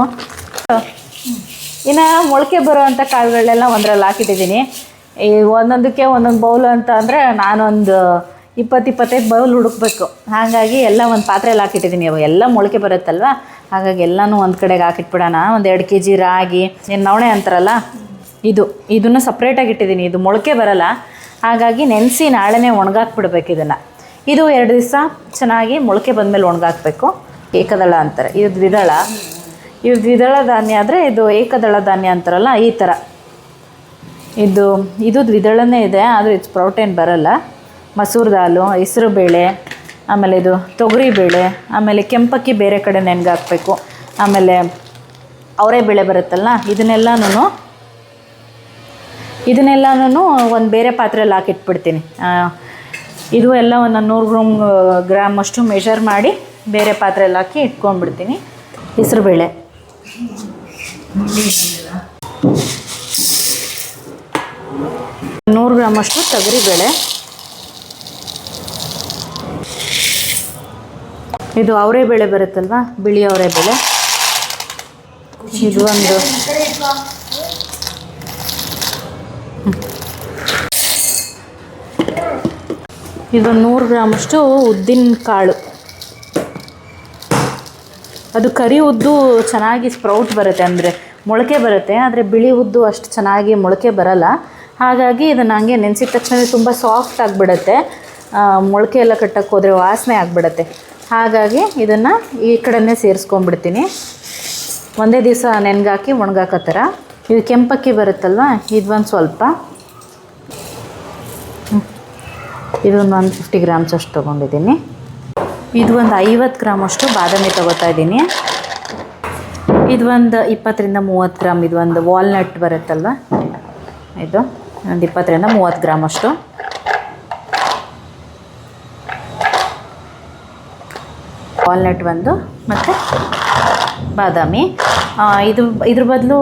ಇನ್ನು ಮೊಳಕೆ ಬರುವಂಥ ಕಾಳುಗಳನ್ನೆಲ್ಲ ಒಂದರಲ್ಲಿ ಹಾಕಿಟ್ಟಿದ್ದೀನಿ. ಈ ಒಂದೊಂದಕ್ಕೆ ಒಂದೊಂದು ಬೌಲ್ ಅಂತ ಅಂದರೆ ನಾನೊಂದು ಇಪ್ಪತ್ತು ಇಪ್ಪತ್ತೈದು ಬೌಲ್ ಹುಡುಕ್ಬೇಕು. ಹಾಗಾಗಿ ಎಲ್ಲ ಒಂದು ಪಾತ್ರೆಯಲ್ಲಿ ಹಾಕಿಟ್ಟಿದ್ದೀನಿ. ಅವು ಎಲ್ಲ ಮೊಳಕೆ ಬರುತ್ತಲ್ವ? ಹಾಗಾಗಿ ಎಲ್ಲನೂ ಒಂದು ಕಡೆಗೆ ಹಾಕಿಟ್ಬಿಡೋಣ. ಒಂದು ಎರಡು ಕೆ ಜಿ ರಾಗಿ, ಏನು ನವಣೆ ಅಂತಾರಲ್ಲ? ಇದು, ಇದನ್ನು ಸಪ್ರೇಟಾಗಿ ಇಟ್ಟಿದ್ದೀನಿ. ಇದು ಮೊಳಕೆ ಬರಲ್ಲ. ಹಾಗಾಗಿ ನೆನೆಸಿ ನಾಳೆನೇ ಒಣಗಾಕ್ಬಿಡ್ಬೇಕು ಇದನ್ನು. ಇದು ಎರಡು ದಿವಸ ಚೆನ್ನಾಗಿ ಮೊಳಕೆ ಬಂದಮೇಲೆ ಒಣಗಾಕಬೇಕು. ಏಕದಳ ಅಂತಾರೆ. ಇದು ದ್ವಿದಳ. ಇದು ದ್ವಿದಳ ಧಾನ್ಯ ಆದರೆ ಇದು ಏಕದಳ ಧಾನ್ಯ ಅಂತಾರಲ್ಲ, ಈ ಥರ ಇದು ಇದು ದ್ವಿದಳನೇ ಇದೆ, ಆದರೆ ಇದು ಪ್ರೋಟೀನ್ ಬರಲ್ಲ. ಮಸೂರ್ ದಾಲು ಹೆಸರು ಬೇಳೆ, ಆಮೇಲೆ ಇದು ತೊಗರಿ ಬೇಳೆ, ಆಮೇಲೆ ಕೆಂಪಕ್ಕಿ ಬೇರೆ ಕಡೆ ನೆನ್ಗಾಕಬೇಕು. ಆಮೇಲೆ ಅವರೇ ಬೇಳೆ ಬರುತ್ತಲ್ಲ ಇದನ್ನೆಲ್ಲನೂ ಇದನ್ನೆಲ್ಲನೂ ಒಂದು ಬೇರೆ ಪಾತ್ರೆಯಲ್ಲಿ ಹಾಕಿಟ್ಬಿಡ್ತೀನಿ. ಇದು ಎಲ್ಲ ಒಂದು ನೂರು ಗ್ರಾಮ್ ಗ್ರಾಮ್ ಅಷ್ಟು ಮೆಷರ್ ಮಾಡಿ ಬೇರೆ ಪಾತ್ರೆಯಲ್ಲಿ ಹಾಕಿ ಇಟ್ಕೊಂಡ್ಬಿಡ್ತೀನಿ. ಹೆಸರುಬೇಳೆ ನೂರು ಗ್ರಾಮ್ ಅಷ್ಟು ತೊಗರಿಬೇಳೆ ಇದು ಅವರೇ ಬೇಳೆ ಬರುತ್ತಲ್ವಾ? ಬಿಳಿ ಅವರೇ ಬೇಳೆ. ಇದು ಒಂದು ಇದು ನೂರು ಗ್ರಾಮಷ್ಟು ಉದ್ದಿನ ಕಾಳು. ಅದು ಕರಿ ಉದ್ದು ಚೆನ್ನಾಗಿ ಸ್ಪ್ರೌಟ್ ಬರುತ್ತೆ ಅಂದರೆ ಮೊಳಕೆ ಬರುತ್ತೆ, ಆದರೆ ಬಿಳಿ ಉದ್ದು ಅಷ್ಟು ಚೆನ್ನಾಗಿ ಮೊಳಕೆ ಬರಲ್ಲ. ಹಾಗಾಗಿ ಇದನ್ನು ಹಂಗೆ ನೆನೆಸಿದ ತಕ್ಷಣ ತುಂಬ ಸಾಫ್ಟ್ ಆಗಿಬಿಡತ್ತೆ. ಮೊಳಕೆ ಎಲ್ಲ ಕಟ್ಟಕ್ಕೆ ಹೋದರೆ ವಾಸನೆ ಆಗಿಬಿಡತ್ತೆ. ಹಾಗಾಗಿ ಇದನ್ನು ಈ ಕಡೆನೇ ಸೇರಿಸ್ಕೊಂಡ್ಬಿಡ್ತೀನಿ. ಒಂದೇ ದಿವಸ ನೆನ್ಗಾಕಿ ಒಣಗಾಕೋ ಥರ ಇದು ಕೆಂಪಕ್ಕಿ ಬರುತ್ತಲ್ವ? ಇದು ಒಂದು ಸ್ವಲ್ಪ. ಇದೊಂದು ಒಂದು ಫಿಫ್ಟಿ ಗ್ರಾಮ್ಸ್ ಅಷ್ಟು ತೊಗೊಂಡಿದ್ದೀನಿ. ಇದು ಒಂದು ಐವತ್ತು ಗ್ರಾಮ್ ಅಷ್ಟು ಬಾದಾಮಿ ತೊಗೋತಾ ಇದ್ದೀನಿ. ಇದು ಒಂದು ಇಪ್ಪತ್ತರಿಂದ ಮೂವತ್ತು ಗ್ರಾಮ್, ಇದು ಒಂದು ವಾಲ್ನಟ್ ಬರುತ್ತಲ್ವ? ಇದು ಒಂದು ಇಪ್ಪತ್ತರಿಂದ ಮೂವತ್ತು ಗ್ರಾಮ್ ಅಷ್ಟು. ವಾಲ್ನಟ್ ಒಂದು ಮತ್ತು ಬಾದಾಮಿ. ಇದು, ಇದ್ರ ಬದಲು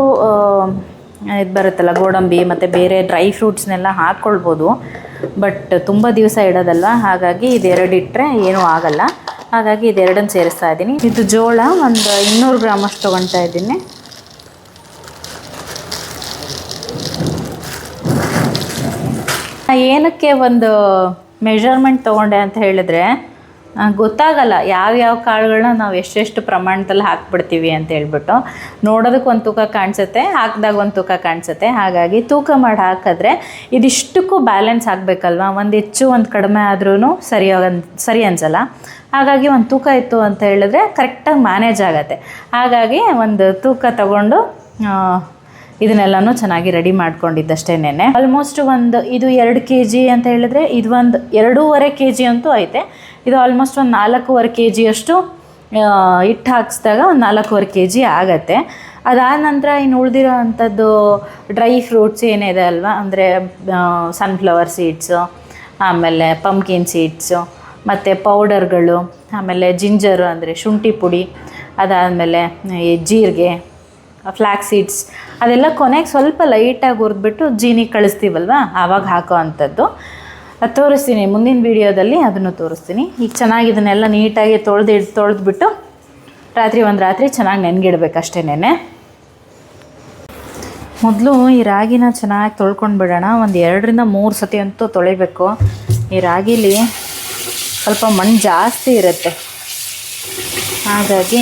ಇದು ಬರುತ್ತಲ್ಲ ಗೋಡಂಬಿ ಮತ್ತು ಬೇರೆ ಡ್ರೈ ಫ್ರೂಟ್ಸ್ನೆಲ್ಲ ಹಾಕ್ಕೊಳ್ಬೋದು ಬಟ್ ತುಂಬ ದಿವಸ ಇಡೋದಲ್ವ? ಹಾಗಾಗಿ ಇದೆರಡು ಇಟ್ಟರೆ ಏನೂ ಆಗಲ್ಲ. ಹಾಗಾಗಿ ಇದೆರಡನ್ನು ಸೇರಿಸ್ತಾ ಇದ್ದೀನಿ. ಇದು ಜೋಳ, ಒಂದು ಇನ್ನೂರು ಗ್ರಾಮ್ ಅಷ್ಟು ತೊಗೊಳ್ತಾ ಇದ್ದೀನಿ. ಏನಕ್ಕೆ ಒಂದು ಮೆಷರ್ಮೆಂಟ್ ತೊಗೊಂಡೆ ಅಂತ ಹೇಳಿದ್ರೆ ಗೊತ್ತಾಗಲ್ಲ ಯಾವ್ಯಾವ ಕಾಳುಗಳನ್ನ ನಾವು ಎಷ್ಟೆಷ್ಟು ಪ್ರಮಾಣದಲ್ಲಿ ಹಾಕ್ಬಿಡ್ತೀವಿ ಅಂತ ಹೇಳ್ಬಿಟ್ಟು. ನೋಡೋದಕ್ಕೆ ಒಂದು ತೂಕ ಕಾಣಿಸುತ್ತೆ, ಹಾಕಿದಾಗ ಒಂದು ತೂಕ ಕಾಣಿಸುತ್ತೆ. ಹಾಗಾಗಿ ತೂಕ ಮಾಡಿ ಹಾಕಿದ್ರೆ ಇದಿಷ್ಟಕ್ಕೂ ಬ್ಯಾಲೆನ್ಸ್ ಆಗಬೇಕಲ್ವ? ಒಂದು ಹೆಚ್ಚು, ಒಂದು ಕಡಿಮೆ ಆದ್ರೂ ಸರಿ ಅನ್ ಸರಿ ಅನ್ಸಲ್ಲ. ಹಾಗಾಗಿ ಒಂದು ತೂಕ ಇತ್ತು ಅಂತ ಹೇಳಿದ್ರೆ ಕರೆಕ್ಟಾಗಿ ಮ್ಯಾನೇಜ್ ಆಗುತ್ತೆ. ಹಾಗಾಗಿ ಒಂದು ತೂಕ ತಗೊಂಡು ಇದನ್ನೆಲ್ಲನೂ ಚೆನ್ನಾಗಿ ರೆಡಿ ಮಾಡ್ಕೊಂಡಿದ್ದಷ್ಟೇನೆ ಆಲ್ಮೋಸ್ಟ್ ಒಂದು, ಇದು ಎರಡು ಕೆ ಜಿ ಅಂತ ಹೇಳಿದ್ರೆ, ಇದು ಒಂದು ಎರಡೂವರೆ ಕೆ ಜಿ ಅಂತೂ ಐತೆ. ಇದು ಆಲ್ಮೋಸ್ಟ್ ಒಂದು ನಾಲ್ಕೂವರೆ ಕೆ ಜಿಯಷ್ಟು ಹಿಟ್ಟು ಹಾಕಿಸಿದಾಗ ಒಂದು ನಾಲ್ಕೂವರೆ ಕೆ ಜಿ ಆಗತ್ತೆ. ಅದಾದ ನಂತರ ಇನ್ನು ಉಳಿದಿರೋ ಅಂಥದ್ದು ಡ್ರೈ ಫ್ರೂಟ್ಸ್ ಏನಿದೆ ಅಲ್ವಾ? ಅಂದರೆ ಸನ್ಫ್ಲವರ್ ಸೀಡ್ಸು ಆಮೇಲೆ ಪಂಪ್ಕಿನ್ ಸೀಡ್ಸು ಮತ್ತು ಪೌಡರ್ಗಳು ಆಮೇಲೆ ಜಿಂಜರು ಅಂದರೆ ಶುಂಠಿ ಪುಡಿ, ಅದಾದಮೇಲೆ ಈ ಜೀರಿಗೆ ಫ್ಲ್ಯಾಕ್ ಸೀಡ್ಸ್ ಅದೆಲ್ಲ ಕೊನೆಗೆ ಸ್ವಲ್ಪ ಲೈಟಾಗಿ ಹುರಿದ್ಬಿಟ್ಟು, ಜೀನಿಗೆ ಕಳಿಸ್ತೀವಲ್ವ? ಆವಾಗ ಹಾಕೋ ಅಂಥದ್ದು. ಅದು ತೋರಿಸ್ತೀನಿ. ಮುಂದಿನ ವೀಡಿಯೋದಲ್ಲಿ ಅದನ್ನು ತೋರಿಸ್ತೀನಿ. ಈಗ ಚೆನ್ನಾಗಿ ಇದನ್ನೆಲ್ಲ ನೀಟಾಗಿ ತೊಳೆದು ತೊಳೆದ್ಬಿಟ್ಟು ರಾತ್ರಿ ಒಂದು ರಾತ್ರಿ ಚೆನ್ನಾಗಿ ನೆನ್ಗಿಡ್ಬೇಕು ನೆನೆ ಮೊದಲು ಈ ರಾಗಿನ ಚೆನ್ನಾಗಿ ತೊಳ್ಕೊಂಡು ಬಿಡೋಣ. ಒಂದು ಎರಡರಿಂದ ಮೂರು ಸತಿ ಅಂತೂ ತೊಳಿಬೇಕು. ಈ ರಾಗಿಲಿ ಸ್ವಲ್ಪ ಮಣ್ಣು ಜಾಸ್ತಿ ಇರುತ್ತೆ. ಹಾಗಾಗಿ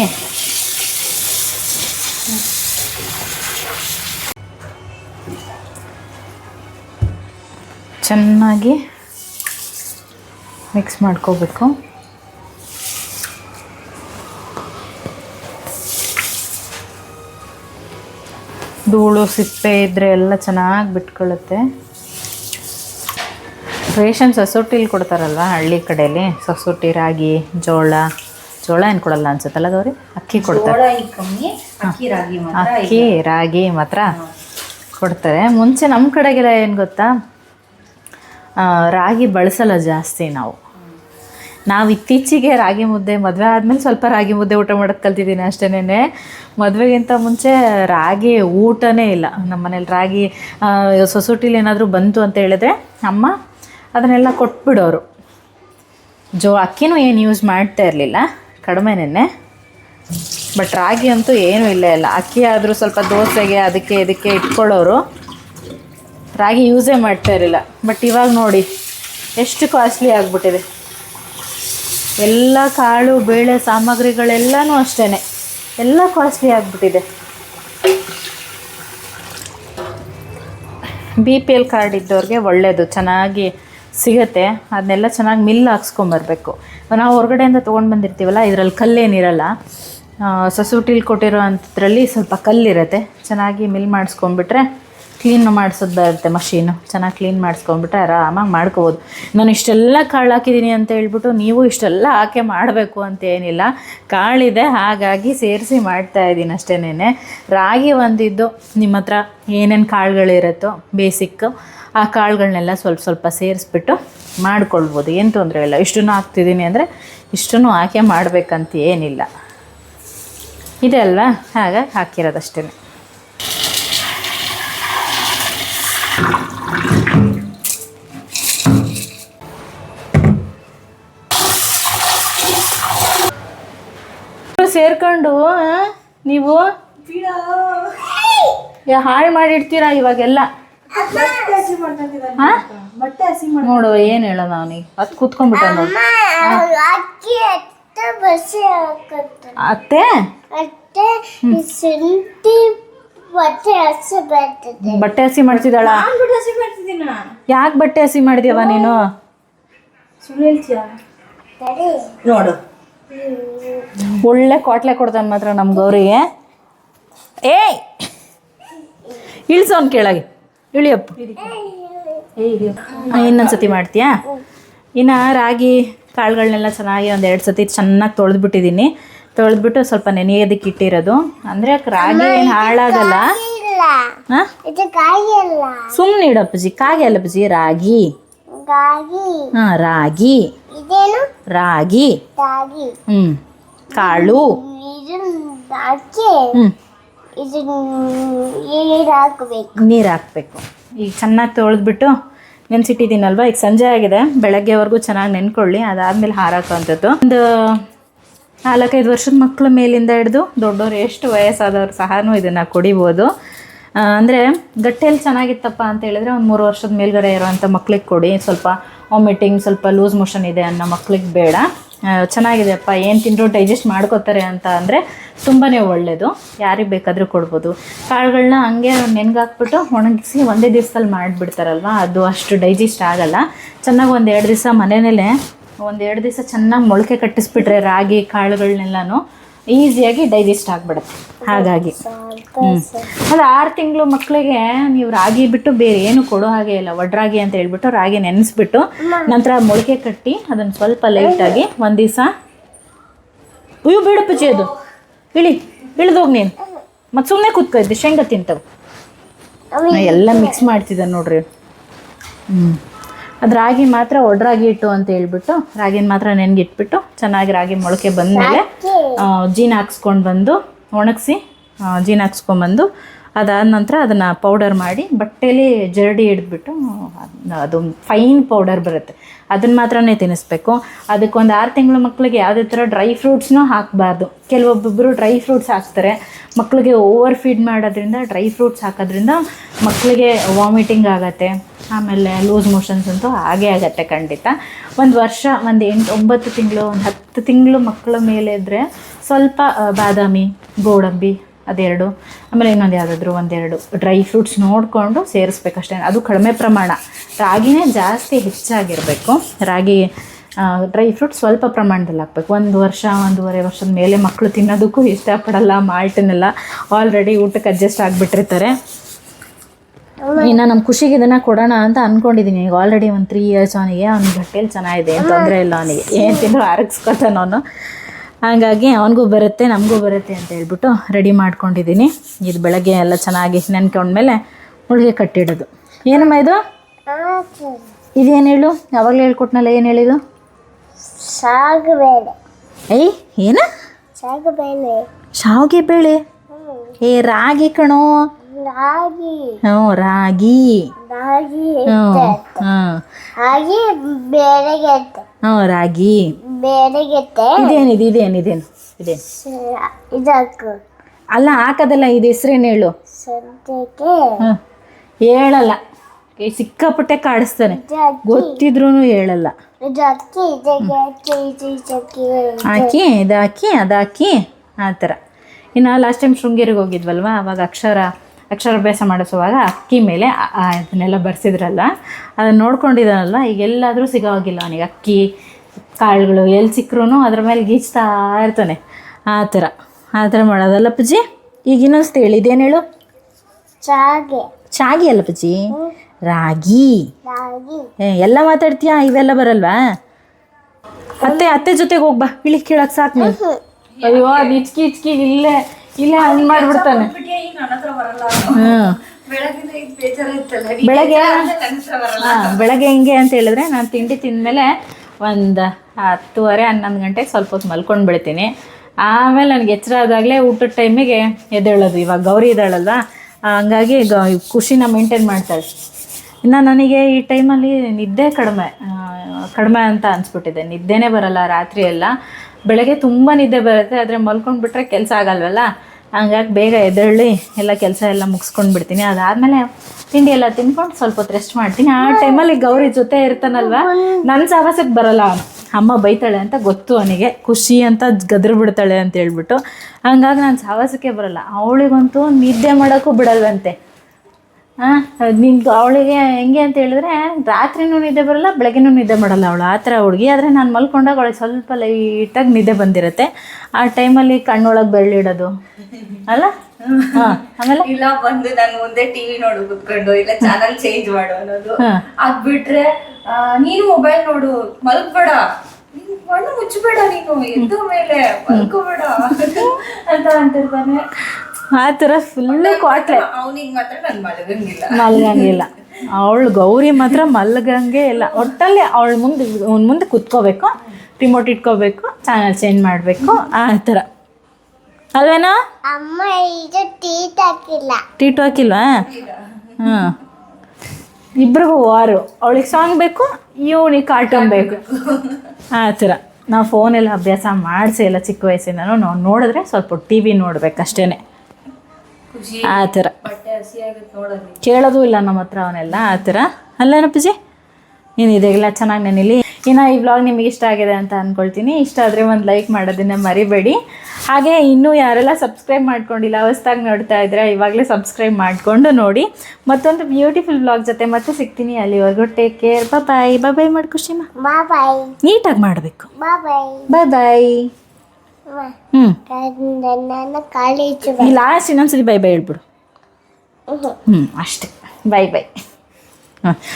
ಚೆನ್ನಾಗಿ ಮಿಕ್ಸ್ ಮಾಡ್ಕೋಬೇಕು. ಧೂಳು ಸಿಪ್ಪೆ ಇದ್ದರೆ ಎಲ್ಲ ಚೆನ್ನಾಗಿ ಬಿಟ್ಕೊಳ್ಳುತ್ತೆ ರೇಷನ್ ಸೊಸೊಟ್ಟಿಲಿ ಕೊಡ್ತಾರಲ್ವ ಹಳ್ಳಿ ಕಡೆಯಲ್ಲಿ ಸೊಸೊಟ್ಟಿ ರಾಗಿ ಜೋಳ. ಜೋಳ ಏನು ಕೊಡಲ್ಲ ಅನ್ಸುತ್ತಲ್ಲ ಗೌರಿ? ಅಕ್ಕಿ ಕೊಡ್ತಾರೆ. ಅಕ್ಕಿ ರಾಗಿ ಮಾತ್ರ ಕೊಡ್ತಾರೆ. ಮುಂಚೆ ನಮ್ಮ ಕಡೆಗೆಲ್ಲ ಏನು ಗೊತ್ತಾ? ರಾಗಿ ಬಳಸಲ್ಲ ಜಾಸ್ತಿ ನಾವು. ನಾವು ಇತ್ತೀಚೆಗೆ ರಾಗಿ ಮುದ್ದೆ, ಮದುವೆ ಆದಮೇಲೆ ಸ್ವಲ್ಪ ರಾಗಿ ಮುದ್ದೆ ಊಟ ಮಾಡೋದು ಕಲ್ತಿದ್ದೀನಿ ಅಷ್ಟೇನೆ ಮದುವೆಗಿಂತ ಮುಂಚೆ ರಾಗಿ ಊಟನೇ ಇಲ್ಲ. ನಮ್ಮ ಮನೇಲಿ ರಾಗಿ ಸೊಸೈಟಿಲಿ ಏನಾದರೂ ಬಂತು ಅಂತ ಹೇಳಿದ್ರೆ ಅಮ್ಮ ಅದನ್ನೆಲ್ಲ ಕೊಟ್ಬಿಡೋರು. ಜೋ, ಅಕ್ಕಿನೂ ಏನು ಯೂಸ್ ಮಾಡ್ತಾ ಇರಲಿಲ್ಲ ಕಡಿಮೆನೇ ಬಟ್ ರಾಗಿ ಅಂತೂ ಏನೂ ಇಲ್ಲ ಇಲ್ಲ. ಅಕ್ಕಿ ಆದರೂ ಸ್ವಲ್ಪ ದೋಸೆಗೆ ಅದಕ್ಕೆ ಇದಕ್ಕೆ ಇಟ್ಕೊಳ್ಳೋರು. ರಾಗಿ ಯೂಸೇ ಮಾಡ್ತಾ ಇರಲಿಲ್ಲ. ಬಟ್ ಇವಾಗ ನೋಡಿ, ಎಷ್ಟು ಕಾಸ್ಟ್ಲಿ ಆಗಿಬಿಟ್ಟಿದೆ. ಎಲ್ಲ ಕಾಳು, ಬೇಳೆ ಸಾಮಗ್ರಿಗಳೆಲ್ಲನೂ ಅಷ್ಟೇ ಎಲ್ಲ ಕಾಸ್ಟ್ಲಿ ಆಗಿಬಿಟ್ಟಿದೆ. ಬಿ ಪಿ ಎಲ್ ಕಾರ್ಡ್ ಇದ್ದವ್ರಿಗೆ ಒಳ್ಳೆಯದು ಚೆನ್ನಾಗಿ ಸಿಗುತ್ತೆ. ಅದನ್ನೆಲ್ಲ ಚೆನ್ನಾಗಿ ಮಿಲ್ ಹಾಕ್ಸ್ಕೊಂಬರ್ಬೇಕು. ನಾವು ಹೊರಗಡೆಯಿಂದ ತೊಗೊಂಡು ಬಂದಿರ್ತೀವಲ್ಲ, ಇದರಲ್ಲಿ ಕಲ್ಲೇನಿರಲ್ಲ ಸೊಸೈಟಿಲಿ ಕೊಟ್ಟಿರೋ ಅಂಥದ್ರಲ್ಲಿ ಸ್ವಲ್ಪ ಕಲ್ಲಿರುತ್ತೆ. ಚೆನ್ನಾಗಿ ಮಿಲ್ ಮಾಡಿಸ್ಕೊಂಡ್ಬಿಟ್ರೆ ಕ್ಲೀನ್ ಮಾಡಿಸೋದು ಬರುತ್ತೆ ಮಷೀನು ಚೆನ್ನಾಗಿ ಕ್ಲೀನ್ ಮಾಡಿಸ್ಕೊಂಡ್ಬಿಟ್ರೆ ಆರಾಮಾಗಿ ಮಾಡ್ಕೋಬೋದು. ನಾನು ಇಷ್ಟೆಲ್ಲ ಕಾಳು ಹಾಕಿದ್ದೀನಿ ಅಂತ ಹೇಳ್ಬಿಟ್ಟು ನೀವು ಇಷ್ಟೆಲ್ಲ ಹಾಕಿ ಮಾಡಬೇಕು ಅಂತ ಏನಿಲ್ಲ. ಕಾಳಿದೆ, ಹಾಗಾಗಿ ಸೇರಿಸಿ ಮಾಡ್ತಾ ಇದ್ದೀನಿ ಅಷ್ಟೇನೆ ರಾಗಿ ಒಂದಿದ್ದು, ನಿಮ್ಮ ಹತ್ರ ಏನೇನು ಕಾಳುಗಳಿರುತ್ತೋ ಬೇಸಿಕ್ಕು ಆ ಕಾಳುಗಳನ್ನೆಲ್ಲ ಸ್ವಲ್ಪ ಸ್ವಲ್ಪ ಸೇರಿಸ್ಬಿಟ್ಟು ಮಾಡ್ಕೊಳ್ಬೋದು. ಏನು ತೊಂದರೆ ಇಲ್ಲ. ಇಷ್ಟನ್ನು ಹಾಕ್ತಿದ್ದೀನಿ ಅಂದರೆ ಇಷ್ಟನ್ನು ಹಾಕಿ ಮಾಡಬೇಕಂತ ಏನಿಲ್ಲ. ಇದೆ ಅಲ್ವಾ? ಹಾಗಾಗಿ ಹಾಕಿರೋದಷ್ಟೇ ಸೇರ್ಕೊಂಡು ನೀವು ಯಾ ಹಾಳು ಮಾಡಿಡ್ತೀರಾ ಇವಾಗೆಲ್ಲ? ಹಾ? ಬಟ್ಟೆ ಹಸಿ ನೋಡು ಏನು ಹೇಳ ಅವನಿಗೆ? ಅದು ಕೂತ್ಕೊಂಡ್ಬಿಟ್ಟ ನೋಡಿ. ಅಕ್ಕಿ ಅತ್ತ ಬಟ್ಟೆ ಹಸಿ ಬರ್ತದೆ ಬಟ್ಟೆ ಹಸಿ ಮಾಡ್ತಿದ್ದಾಳ? ಯಾಕೆ ಬಟ್ಟೆ ಹಸಿ ಮಾಡಿದ್ಯವ ನೀನು? ನೋಡು. ಒಳ್ಳೆ ಕ್ವಾಟ್ಲೆ ಕೊಡ್ತಾನೆ ಮಾತ್ರ ನಮ್ಮ ಗೌರಿಗೆ ಏಯ್! ಇಳಿಸೋನ್ ಕೆಳಗೆ. ಇಳಿಯಪ್ಪ. ಇನ್ನೊಂದ್ಸತಿ ಮಾಡ್ತೀಯಾ? ಇನ್ನು ರಾಗಿ ಕಾಳುಗಳನ್ನೆಲ್ಲ ಚೆನ್ನಾಗಿ ಒಂದು ಎರಡು ಸತಿ ಚೆನ್ನಾಗಿ ತೊಳೆದ್ಬಿಟ್ಟಿದ್ದೀನಿ ತೊಳೆದ್ಬಿಟ್ಟು ಸ್ವಲ್ಪ ನೆನೆಯೋದಕ್ಕೆ ಇಟ್ಟಿರೋದು. ಅಂದರೆ ರಾಗಿ ಏನು ಹಾಳಾಗಲ್ಲ? ಸುಮ್ಮನೆ ಇಡಪ್ಪಜಿ ಕಾಗೆ ಅಲ್ಲ ಅಪ್ಪಾಜಿ ರಾಗಿ. ಹಾ ರಾಗಿ. ಇದೇನು? ರಾಗಿ. ರಾಗಿ. ಹ್ಮ್ ಕಾಳು. ಇದು ಹಾಕಿ ಹ್ಞೂ ಇದು ನೀರು ಹಾಕ್ಬೇಕು. ನೀರು ಹಾಕ್ಬೇಕು. ಈಗ ಚೆನ್ನಾಗಿ ತೊಳೆದ್ಬಿಟ್ಟು ನೆನ್ಸಿಟ್ಟಿದ್ದೀನಲ್ವಾ? ಈಗ ಸಂಜೆ ಆಗಿದೆ. ಬೆಳಗ್ಗೆವರೆಗೂ ಚೆನ್ನಾಗಿ ನೆನ್ಕೊಳ್ಳಿ. ಅದಾದ್ಮೇಲೆ ಹಾರಾಕೋಂಥದ್ದು ಒಂದು ನಾಲ್ಕೈದು ವರ್ಷದ ಮಕ್ಕಳ ಮೇಲಿಂದ ಹಿಡಿದು ದೊಡ್ಡವ್ರು ಎಷ್ಟು ವಯಸ್ಸಾದವ್ರು ಸಹನೂ ಇದನ್ನು ಕುಡಿಬೋದು. ಅಂದರೆ ಗಟ್ಟಿಯಲ್ಲಿ ಚೆನ್ನಾಗಿತ್ತಪ್ಪ ಅಂತ ಹೇಳಿದ್ರೆ ಒಂದು ಮೂರು ವರ್ಷದ ಮೇಲ್ಗಡೆ ಇರೋವಂಥ ಮಕ್ಳಿಗೆ ಕೊಡಿ. ಸ್ವಲ್ಪ ವಾಮಿಟಿಂಗ್ ಸ್ವಲ್ಪ ಲೂಸ್ ಮೋಷನ್ ಇದೆ ಅನ್ನೋ ಮಕ್ಳಿಗೆ ಬೇಡ. ಚೆನ್ನಾಗಿದೆಯಪ್ಪ, ಏನು ತಿಂದರೂ ಡೈಜೆಸ್ಟ್ ಮಾಡ್ಕೋತಾರೆ ಅಂತ ಅಂದರೆ ತುಂಬಾ ಒಳ್ಳೆಯದು ಯಾರಿಗೆ ಬೇಕಾದರೂ ಕೊಡ್ಬೋದು. ಕಾಳುಗಳನ್ನ ಹಂಗೆ ನೆನ್ಗಾಕ್ಬಿಟ್ಟು ಒಣಗಿಸಿ ಒಂದೇ ದಿವಸದಲ್ಲಿ ಮಾಡಿಬಿಡ್ತಾರಲ್ವ? ಅದು ಅಷ್ಟು ಡೈಜೆಸ್ಟ್ ಆಗಲ್ಲ. ಚೆನ್ನಾಗಿ ಒಂದು ಎರಡು ದಿವಸ ಮನೆಯಲ್ಲೇ ಒಂದು ಎರಡು ದಿವಸ ಚೆನ್ನಾಗಿ ಮೊಳಕೆ ಕಟ್ಟಿಸ್ಬಿಟ್ರೆ ರಾಗಿ ಕಾಳುಗಳನ್ನೆಲ್ಲನೂ ಈಸಿಯಾಗಿ ಡೈಜೆಸ್ಟ್ ಆಗಿಬಿಡುತ್ತೆ. ಹಾಗಾಗಿ. ಅದು ಆರು ತಿಂಗಳು ಮಕ್ಕಳಿಗೆ ನೀವು ರಾಗಿ ಬಿಟ್ಟು ಬೇರೆ ಏನು ಕೊಡೋ ಹಾಗೆ ಇಲ್ಲ ಒಡ್ರಾಗಿ ಅಂತ ಹೇಳ್ಬಿಟ್ಟು ರಾಗಿ ನೆನೆಸ್ಬಿಟ್ಟು ನಂತರ ಮೊಳಕೆ ಕಟ್ಟಿ ಅದನ್ನು ಸ್ವಲ್ಪ ಲೈಟಾಗಿ ಒಂದು ದಿವಸ ಅಯ್ಯೋ ಬಿಡು ಪಿಚಿ ಅದು. ಇಳಿ ಇಳಿದೋಗಿ ನೀನು. ಮತ್ತು ಸುಮ್ಮನೆ ಕೂತ್ಕೊ ಇದ್ದು ಶೇಂಗಾ ತಿಂತವು. ಎಲ್ಲ ಮಿಕ್ಸ್ ಮಾಡ್ತಿದ್ದ ನೋಡ್ರಿ. ಹ್ಞೂ ಅದು ರಾಗಿ ಮಾತ್ರ ಒಡ್ರಾಗಿ ಇಟ್ಟು ಅಂತ ಹೇಳ್ಬಿಟ್ಟು, ರಾಗಿನ ಮಾತ್ರ ನೆನ್ಗಿಟ್ಬಿಟ್ಟು ಚೆನ್ನಾಗಿ ರಾಗಿ ಮೊಳಕೆ ಬಂದಮೇಲೆ ಜೀನ್ ಹಾಕ್ಸ್ಕೊಂಡು ಬಂದು, ಒಣಗಿಸಿ ಜೀನ್ ಹಾಕ್ಸ್ಕೊಂಬಂದು ಅದಾದ ನಂತರ ಅದನ್ನು ಪೌಡರ್ ಮಾಡಿ ಬಟ್ಟೆಯಲ್ಲಿ ಜರಡಿ ಇಡ್ಬಿಟ್ಟು, ಅದು ಫೈನ್ ಪೌಡರ್ ಬರುತ್ತೆ. ಅದನ್ನು ಮಾತ್ರನೇ ತಿನ್ನಿಸ್ಬೇಕು ಅದಕ್ಕೊಂದು ಆರು ತಿಂಗಳ ಮಕ್ಕಳಿಗೆ ಯಾವುದೇ ಥರ ಡ್ರೈ ಫ್ರೂಟ್ಸ್ನೂ ಹಾಕಬಾರ್ದು. ಕೆಲವೊಬ್ಬೊಬ್ಬರು ಡ್ರೈ ಫ್ರೂಟ್ಸ್ ಹಾಕ್ತಾರೆ. ಮಕ್ಕಳಿಗೆ ಓವರ್ ಫೀಡ್ ಮಾಡೋದ್ರಿಂದ ಡ್ರೈ ಫ್ರೂಟ್ಸ್ ಹಾಕೋದ್ರಿಂದ ಮಕ್ಕಳಿಗೆ ವಾಮಿಟಿಂಗ್ ಆಗುತ್ತೆ. ಆಮೇಲೆ ಲೂಸ್ ಮೋಷನ್ಸ್ ಅಂತೂ ಹಾಗೇ ಆಗತ್ತೆ ಖಂಡಿತ. ಒಂದು ವರ್ಷ, ಒಂದು ಎಂಟು, ಒಂಬತ್ತು ತಿಂಗಳು, ಒಂದು ಹತ್ತು ತಿಂಗಳು ಮಕ್ಕಳ ಮೇಲೆ ಇದ್ದರೆ ಸ್ವಲ್ಪ ಬಾದಾಮಿ, ಗೋಡಂಬಿ ಅದೆರಡು. ಆಮೇಲೆ ಇನ್ನೊಂದು ಯಾವುದಾದ್ರು ಒಂದೆರಡು. ಡ್ರೈ ಫ್ರೂಟ್ಸ್ ನೋಡಿಕೊಂಡು ಸೇರಿಸ್ಬೇಕಷ್ಟೇ. ಅದು ಕಡಿಮೆ ಪ್ರಮಾಣ. ರಾಗಿನೇ ಜಾಸ್ತಿ ಹೆಚ್ಚಾಗಿರಬೇಕು. ರಾಗಿ ಡ್ರೈ ಫ್ರೂಟ್ಸ್ ಸ್ವಲ್ಪ ಪ್ರಮಾಣದಲ್ಲಿ ಹಾಕ್ಬೇಕು. ಒಂದು ವರ್ಷ, ಒಂದೂವರೆ ವರ್ಷದ ಮೇಲೆ ಮಕ್ಕಳು ತಿನ್ನೋದಕ್ಕೂ ಇಷ್ಟಪಡಲ್ಲ ಮಾಲ್ಟನ್ನೆಲ್ಲ ಆಲ್ರೆಡಿ ಊಟಕ್ಕೆ ಅಡ್ಜಸ್ಟ್ ಆಗಿಬಿಟ್ಟಿರ್ತಾರೆ. ಇನ್ನು ನಮ್ಮ ಖುಷಿಗೆ ಇದನ್ನು ಕೊಡೋಣ ಅಂತ ಅಂದ್ಕೊಂಡಿದ್ದೀನಿ ಈಗ ಆಲ್ರೆಡಿ ಒಂದು ತ್ರೀ ಇಯರ್ಸ್ ಅವನಿಗೆ ಅವ್ನ ಬಟ್ಟೆಯಲ್ಲಿ ಚೆನ್ನಾಗಿದೆ ತೊಂದರೆ ಇಲ್ಲ ಅವನಿಗೆ. ಏನು ತಿಂದರೂ ಅರಗಿಸ್ಕೊತಾನೆ ಅವನು ಹಾಗಾಗಿ ಅವನಿಗೂ ಬರುತ್ತೆ ನಮಗೂ ಬರುತ್ತೆ ಅಂತ ಹೇಳ್ಬಿಟ್ಟು ರೆಡಿ ಮಾಡ್ಕೊಂಡಿದ್ದೀನಿ. ಇದು ಬೆಳಗ್ಗೆ ಎಲ್ಲ ಚೆನ್ನಾಗಿ ನೆನ್ಕೊಂಡ್ಮೇಲೆ ಹುಳಿಗೆ ಕಟ್ಟಿಡೋದು. ಏನಮ್ಮ ಇದು? ಇದೇನು ಹೇಳು? ಯಾವಾಗಲೂ ಹೇಳ್ಕೊಟ್ನಲ್ಲ ಏನು ಹೇಳಿದು ಐ ಏನ? ಸಾಗು ಬೇಳೆ ಶಾವಿಗೆ ಬೇಳೆ? ಏ ರಾಗಿ ಕಣೋ. ರಾಗಿ. ಹ್ಞೂ ರಾಗಿ. ರಾಗಿ ಹ್ಞೂ ಹಾಂ ರಾಗಿ ಬೇರೆಗೆತ್ತೆ ಹ್ಞೂ ರಾಗಿ. ಬೇರೆಗೆತ್ತೆ ಇದೇನಿದೆ ಇದೇನು ಇದೇನು ಇದಕ್ಕು ಅಲ್ಲ ಹಾಕದಲ್ಲ ಇದು ಹೆಸ್ರೇನು ಹೇಳು? ಸದ್ಯಕ್ಕೆ ಹ್ಞೂ. ಹೇಳಲ್ಲ. ಏ, ಸಿಕ್ಕಾಪಟ್ಟೆ ಕಾಡಿಸ್ತಾನೆ. ಗೊತ್ತಿದ್ರೂ ಹೇಳಲ್ಲ. ಇದಕ್ಕೆ ಇದಕ್ಕೆ ಇದಕ್ಕೆ ಇದಕ್ಕೆ ಹಾಕಿ ಇದಾಕಿ ಅದಾಕಿ ಆ ಥರ. ಇನ್ನು ಲಾಸ್ಟ್ ಟೈಮ್ ಶೃಂಗೇರಿಗೆ ಹೋಗಿದ್ವಲ್ವಾ? ಅವಾಗ ಅಕ್ಷರ ಅಕ್ಷರಾಭ್ಯಾಸ ಮಾಡಿಸುವಾಗ ಅಕ್ಕಿ ಮೇಲೆ ಅದನ್ನೆಲ್ಲ ಆ ಇದನ್ನೆಲ್ಲ ಬರ್ಸಿದ್ರಲ್ಲ ಅದನ್ನು ನೋಡ್ಕೊಂಡಿದ್ದಾನಲ್ಲ ಈಗ ಎಲ್ಲಾದರೂ ಸಿಗೋವಾಗಿಲ್ಲ ಅವನಿಗೆ. ಅಕ್ಕಿ ಕಾಳುಗಳು ಎಲ್ಲಿ ಸಿಕ್ಕರೂ ಅದ್ರ ಮೇಲೆ ಗೀಚ್ತಾ ಇರ್ತಾನೆ. ಆ ಥರ. ಆ ಥರ ಮಾಡೋದಲ್ಲ ಪೂಜಿ ಈಗ ಇನ್ನೊಂದು ಹೇಳಿ ಇದೇನು ಹೇಳು? ಚಾಗೆ. ಚಾಗಿ ಅಲ್ಲ ಪೂಜಿ ರಾಗಿ. ಎಲ್ಲ ಮಾತಾಡ್ತೀಯಾ? ಇವೆಲ್ಲ ಬರಲ್ವಾ? ಅತ್ತೆ ಅತ್ತೆ ಜೊತೆಗೆ ಹೋಗ್ಬಾ ಇಳಿ ಕೇಳಕ್ ಸಾಕು ನೀನು. ಅಯ್ಯೋ ಅದು ಇಚ್ಕಿ ಇಚ್ಕಿ ಇಲ್ಲೇ ಇಲ್ಲೇ ಹಂಗ್ ಮಾಡ್ಬಿಡ್ತಾನೆ. ಬೆಳಗ್ಗೆ ಬೆಳಗ್ಗೆ ಹಿಂಗೆ ಅಂತ ಹೇಳಿದ್ರೆ ನಾನು ತಿಂಡಿ ತಿಂದಮೇಲೆ ಒಂದು ಹತ್ತುವರೆ ಹನ್ನೊಂದು ಗಂಟೆಗೆ ಸ್ವಲ್ಪ ಹೊತ್ತು ಮಲ್ಕೊಂಡು ಬಿಡ್ತೀನಿ. ಆಮೇಲೆ ನನಗೆ ಎಚ್ಚರ ಆದಾಗಲೇ ಊಟದ ಟೈಮಿಗೆ ಎದ್ದೇಳೋದು. ಇವಾಗ ಗೌರಿ ಇದ್ದಾಳಲ್ಲ ಹಂಗಾಗಿ ಗ ಖುಷಿನ ಮೇಂಟೈನ್ ಮಾಡ್ತಾಳೆ. ಇನ್ನು ನನಗೆ ಈ ಟೈಮಲ್ಲಿ ನಿದ್ದೆ ಕಡಿಮೆ ಕಡಿಮೆ ಅಂತ ಅನಿಸ್ಬಿಟ್ಟಿದೆ. ನಿದ್ದೆನೇ ಬರಲ್ಲ ರಾತ್ರಿ ಎಲ್ಲ. ಬೆಳಗ್ಗೆ ತುಂಬ ನಿದ್ದೆ ಬರುತ್ತೆ, ಆದರೆ ಮಲ್ಕೊಂಡ್ಬಿಟ್ರೆ ಕೆಲಸ ಆಗಲ್ವಲ್ಲ? ಹಂಗಾಗಿ ಬೇಗ ಎದ್ದೇಳಿ ಎಲ್ಲ ಕೆಲಸ ಎಲ್ಲ ಮುಗಿಸ್ಕೊಂಡು ಬಿಡ್ತೀನಿ. ಅದಾದಮೇಲೆ ತಿಂಡಿ ಎಲ್ಲ ತಿನ್ಕೊಂಡು ಸ್ವಲ್ಪ ಹೊತ್ತು ರೆಸ್ಟ್ ಮಾಡ್ತೀನಿ. ಆ ಟೈಮಲ್ಲಿ ಗೌರಿ ಜೊತೆ ಇರ್ತಾನಲ್ವ? ನನ್ನ ಸಾಹಸಕ್ಕೆ ಬರಲ್ಲ. ಅಮ್ಮ ಬೈತಾಳೆ ಅಂತ ಗೊತ್ತು ಅವನಿಗೆ. ಖುಷಿ ಅಂತ ಗದ್ರು ಬಿಡ್ತಾಳೆ ಅಂತ ಹೇಳ್ಬಿಟ್ಟು. ಹಂಗಾಗಿ ನಾನು ಸಾಹಸಕ್ಕೆ ಬರಲ್ಲ. ಅವಳಿಗಂತೂ ನಿದ್ದೆ ಮಾಡೋಕ್ಕೂ ಬಿಡಲ್ವಂತೆ. ಹಾಂ ನಿಂದು ಅವಳಿಗೆ ಹೆಂಗೆ ಅಂತ ಹೇಳಿದ್ರೆ ರಾತ್ರಿನೂ ನಿದ್ದೆ ಬರಲ್ಲ ಬೆಳಗ್ಗೆನೂ ನಿದ್ದೆ ಮಾಡಲ್ಲ ಅವಳು. ಆ ಥರ ಹುಡುಗಿ. ಆದರೆ ನಾನು ಮಲ್ಕೊಂಡಾಗ ಅವಳಿಗೆ ಸ್ವಲ್ಪ ಲೈಟಾಗಿ ನಿದ್ದೆ ಬಂದಿರುತ್ತೆ. ಆ ಟೈಮಲ್ಲಿ ಕಣ್ಣೊಳಗೆ ಬೆರಳಿಡೋದು ಅಲ್ಲ? ಹಾಂ ಆಮೇಲೆ? ಇಲ್ಲ ಬಂದು ನಾನು ಮುಂದೆ ಟಿವಿ ನೋಡು ಕುತ್ಕೊಂಡು ಇಲ್ಲ ಚಾನಲ್ ಚೇಂಜ್ ಮಾಡು ಅನ್ನೋದು. ಹಾಂ. ಅದ್ ಬಿಟ್ರೆ ನೀನು ಮೊಬೈಲ್ ನೋಡು ಮಲ್ಕ್ಬೇಡ ಮುಚ್ಚಬೇಡ ನೀನು ಎದ್ದು ಮೇಲೆ ಮಲ್ಕೋಬೇಡ ಅಂತ ಅಂತಿರ್ತಾನೆ. ಆ ಥರ ಫುಲ್ಲು ಕ್ವಾಟ್ಲೆ ಅವನಿಗೆ ಮಾತ್ರ ನಾನು ಮಲಗಂಗಿಲ್ಲ. ಮಲ್ಗಂಗಿಲ್ಲ. ಅವಳು ಗೌರಿ ಮಾತ್ರ ಮಲ್ಗಂಗೆ ಇಲ್ಲ. ಒಟ್ಟಲ್ಲಿ ಅವಳ ಮುಂದೆ ಅವ್ನ ಮುಂದೆ ಕುತ್ಕೋಬೇಕು ರಿಮೋಟ್ ಇಟ್ಕೋಬೇಕು ಚಾನಲ್ ಚೇಂಜ್ ಮಾಡಬೇಕು ಆ ಥರ. ಅಲ್ವೇನಾ? ಅಮ್ಮ ಇದು ಟೀಟ್ ಹಾಕಿಲ್ಲ. ಟೀಟ್ ಹಾಕಿಲ್ವಾ? ಹಾಂ. ಇಬ್ರಿಗೂ ವಾರು ಅವಳಿಗೆ ಸಾಂಗ್ ಬೇಕು ಇವನಿಗೆ ಕಾರ್ಟೂನ್ ಬೇಕು. ಆ ಥರ. ನಾವು ಫೋನೆಲ್ಲ ಅಭ್ಯಾಸ ಮಾಡಿಸಿ ಎಲ್ಲ ಚಿಕ್ಕ ವಯಸ್ಸಿಂದನೂ. ನಾವು ನೋಡಿದ್ರೆ ಸ್ವಲ್ಪ ಟಿ ವಿ ನೋಡ್ಬೇಕಷ್ಟೇ ಆ ಥರ. ಕೇಳೋದು ಇಲ್ಲ ನಮ್ಮ ಹತ್ರ ಅವನೆಲ್ಲ ಆ ಥರ. ಅಲ್ಲೇನಪ್ಪಜಿ ಪೂಜೆ ಏನು ಇದೆಲ್ಲ ಚೆನ್ನಾಗಿ ನೆನಿಲಿ. ಇನ್ನು ಈ ವ್ಲಾಗ್ ನಿಮಗೆ ಇಷ್ಟ ಆಗಿದೆ ಅಂತ ಅಂದ್ಕೊಳ್ತೀನಿ ಇಷ್ಟ ಆದರೆ ಒಂದು ಲೈಕ್ ಮಾಡೋದನ್ನ ಮರಿಬೇಡಿ. ಹಾಗೆ ಇನ್ನೂ ಯಾರೆಲ್ಲ ಸಬ್ಸ್ಕ್ರೈಬ್ ಮಾಡ್ಕೊಂಡಿಲ್ಲ ಹೊಸ್ದಾಗಿ ನೋಡ್ತಾ ಇದ್ರೆ ಇವಾಗಲೇ ಸಬ್ಸ್ಕ್ರೈಬ್ ಮಾಡಿಕೊಂಡು ನೋಡಿ. ಮತ್ತೊಂದು ಬ್ಯೂಟಿಫುಲ್ ವ್ಲಾಗ್ ಜೊತೆ ಮತ್ತೆ ಸಿಗ್ತೀನಿ ಅಲ್ಲಿವರೆಗೂ. ಟೇಕ್ ಕೇರ್ ಬಾಯ್ ಬಾಯ್ ಬಾಯ್ ಮಾಡಿ ಖುಷಿಮಾ ಬಾ ಬಾಯ್ ನೀಟಾಗಿ ಮಾಡಬೇಕು. ಬಾ ಬಾಯ್ ಬಾಯ್ ಬಾಯ್ ಹ್ಞೂ ನನ್ನ ಕಾಲೇಜು ಲಾಸ್ಟ್ ಇನ್ನೊಂದ್ಸರಿ ಬೈ ಬೈ ಹೇಳ್ಬಿಡು. ಹ್ಞೂ ಅಷ್ಟೇ. ಬೈ ಬೈ ಹಾಂ.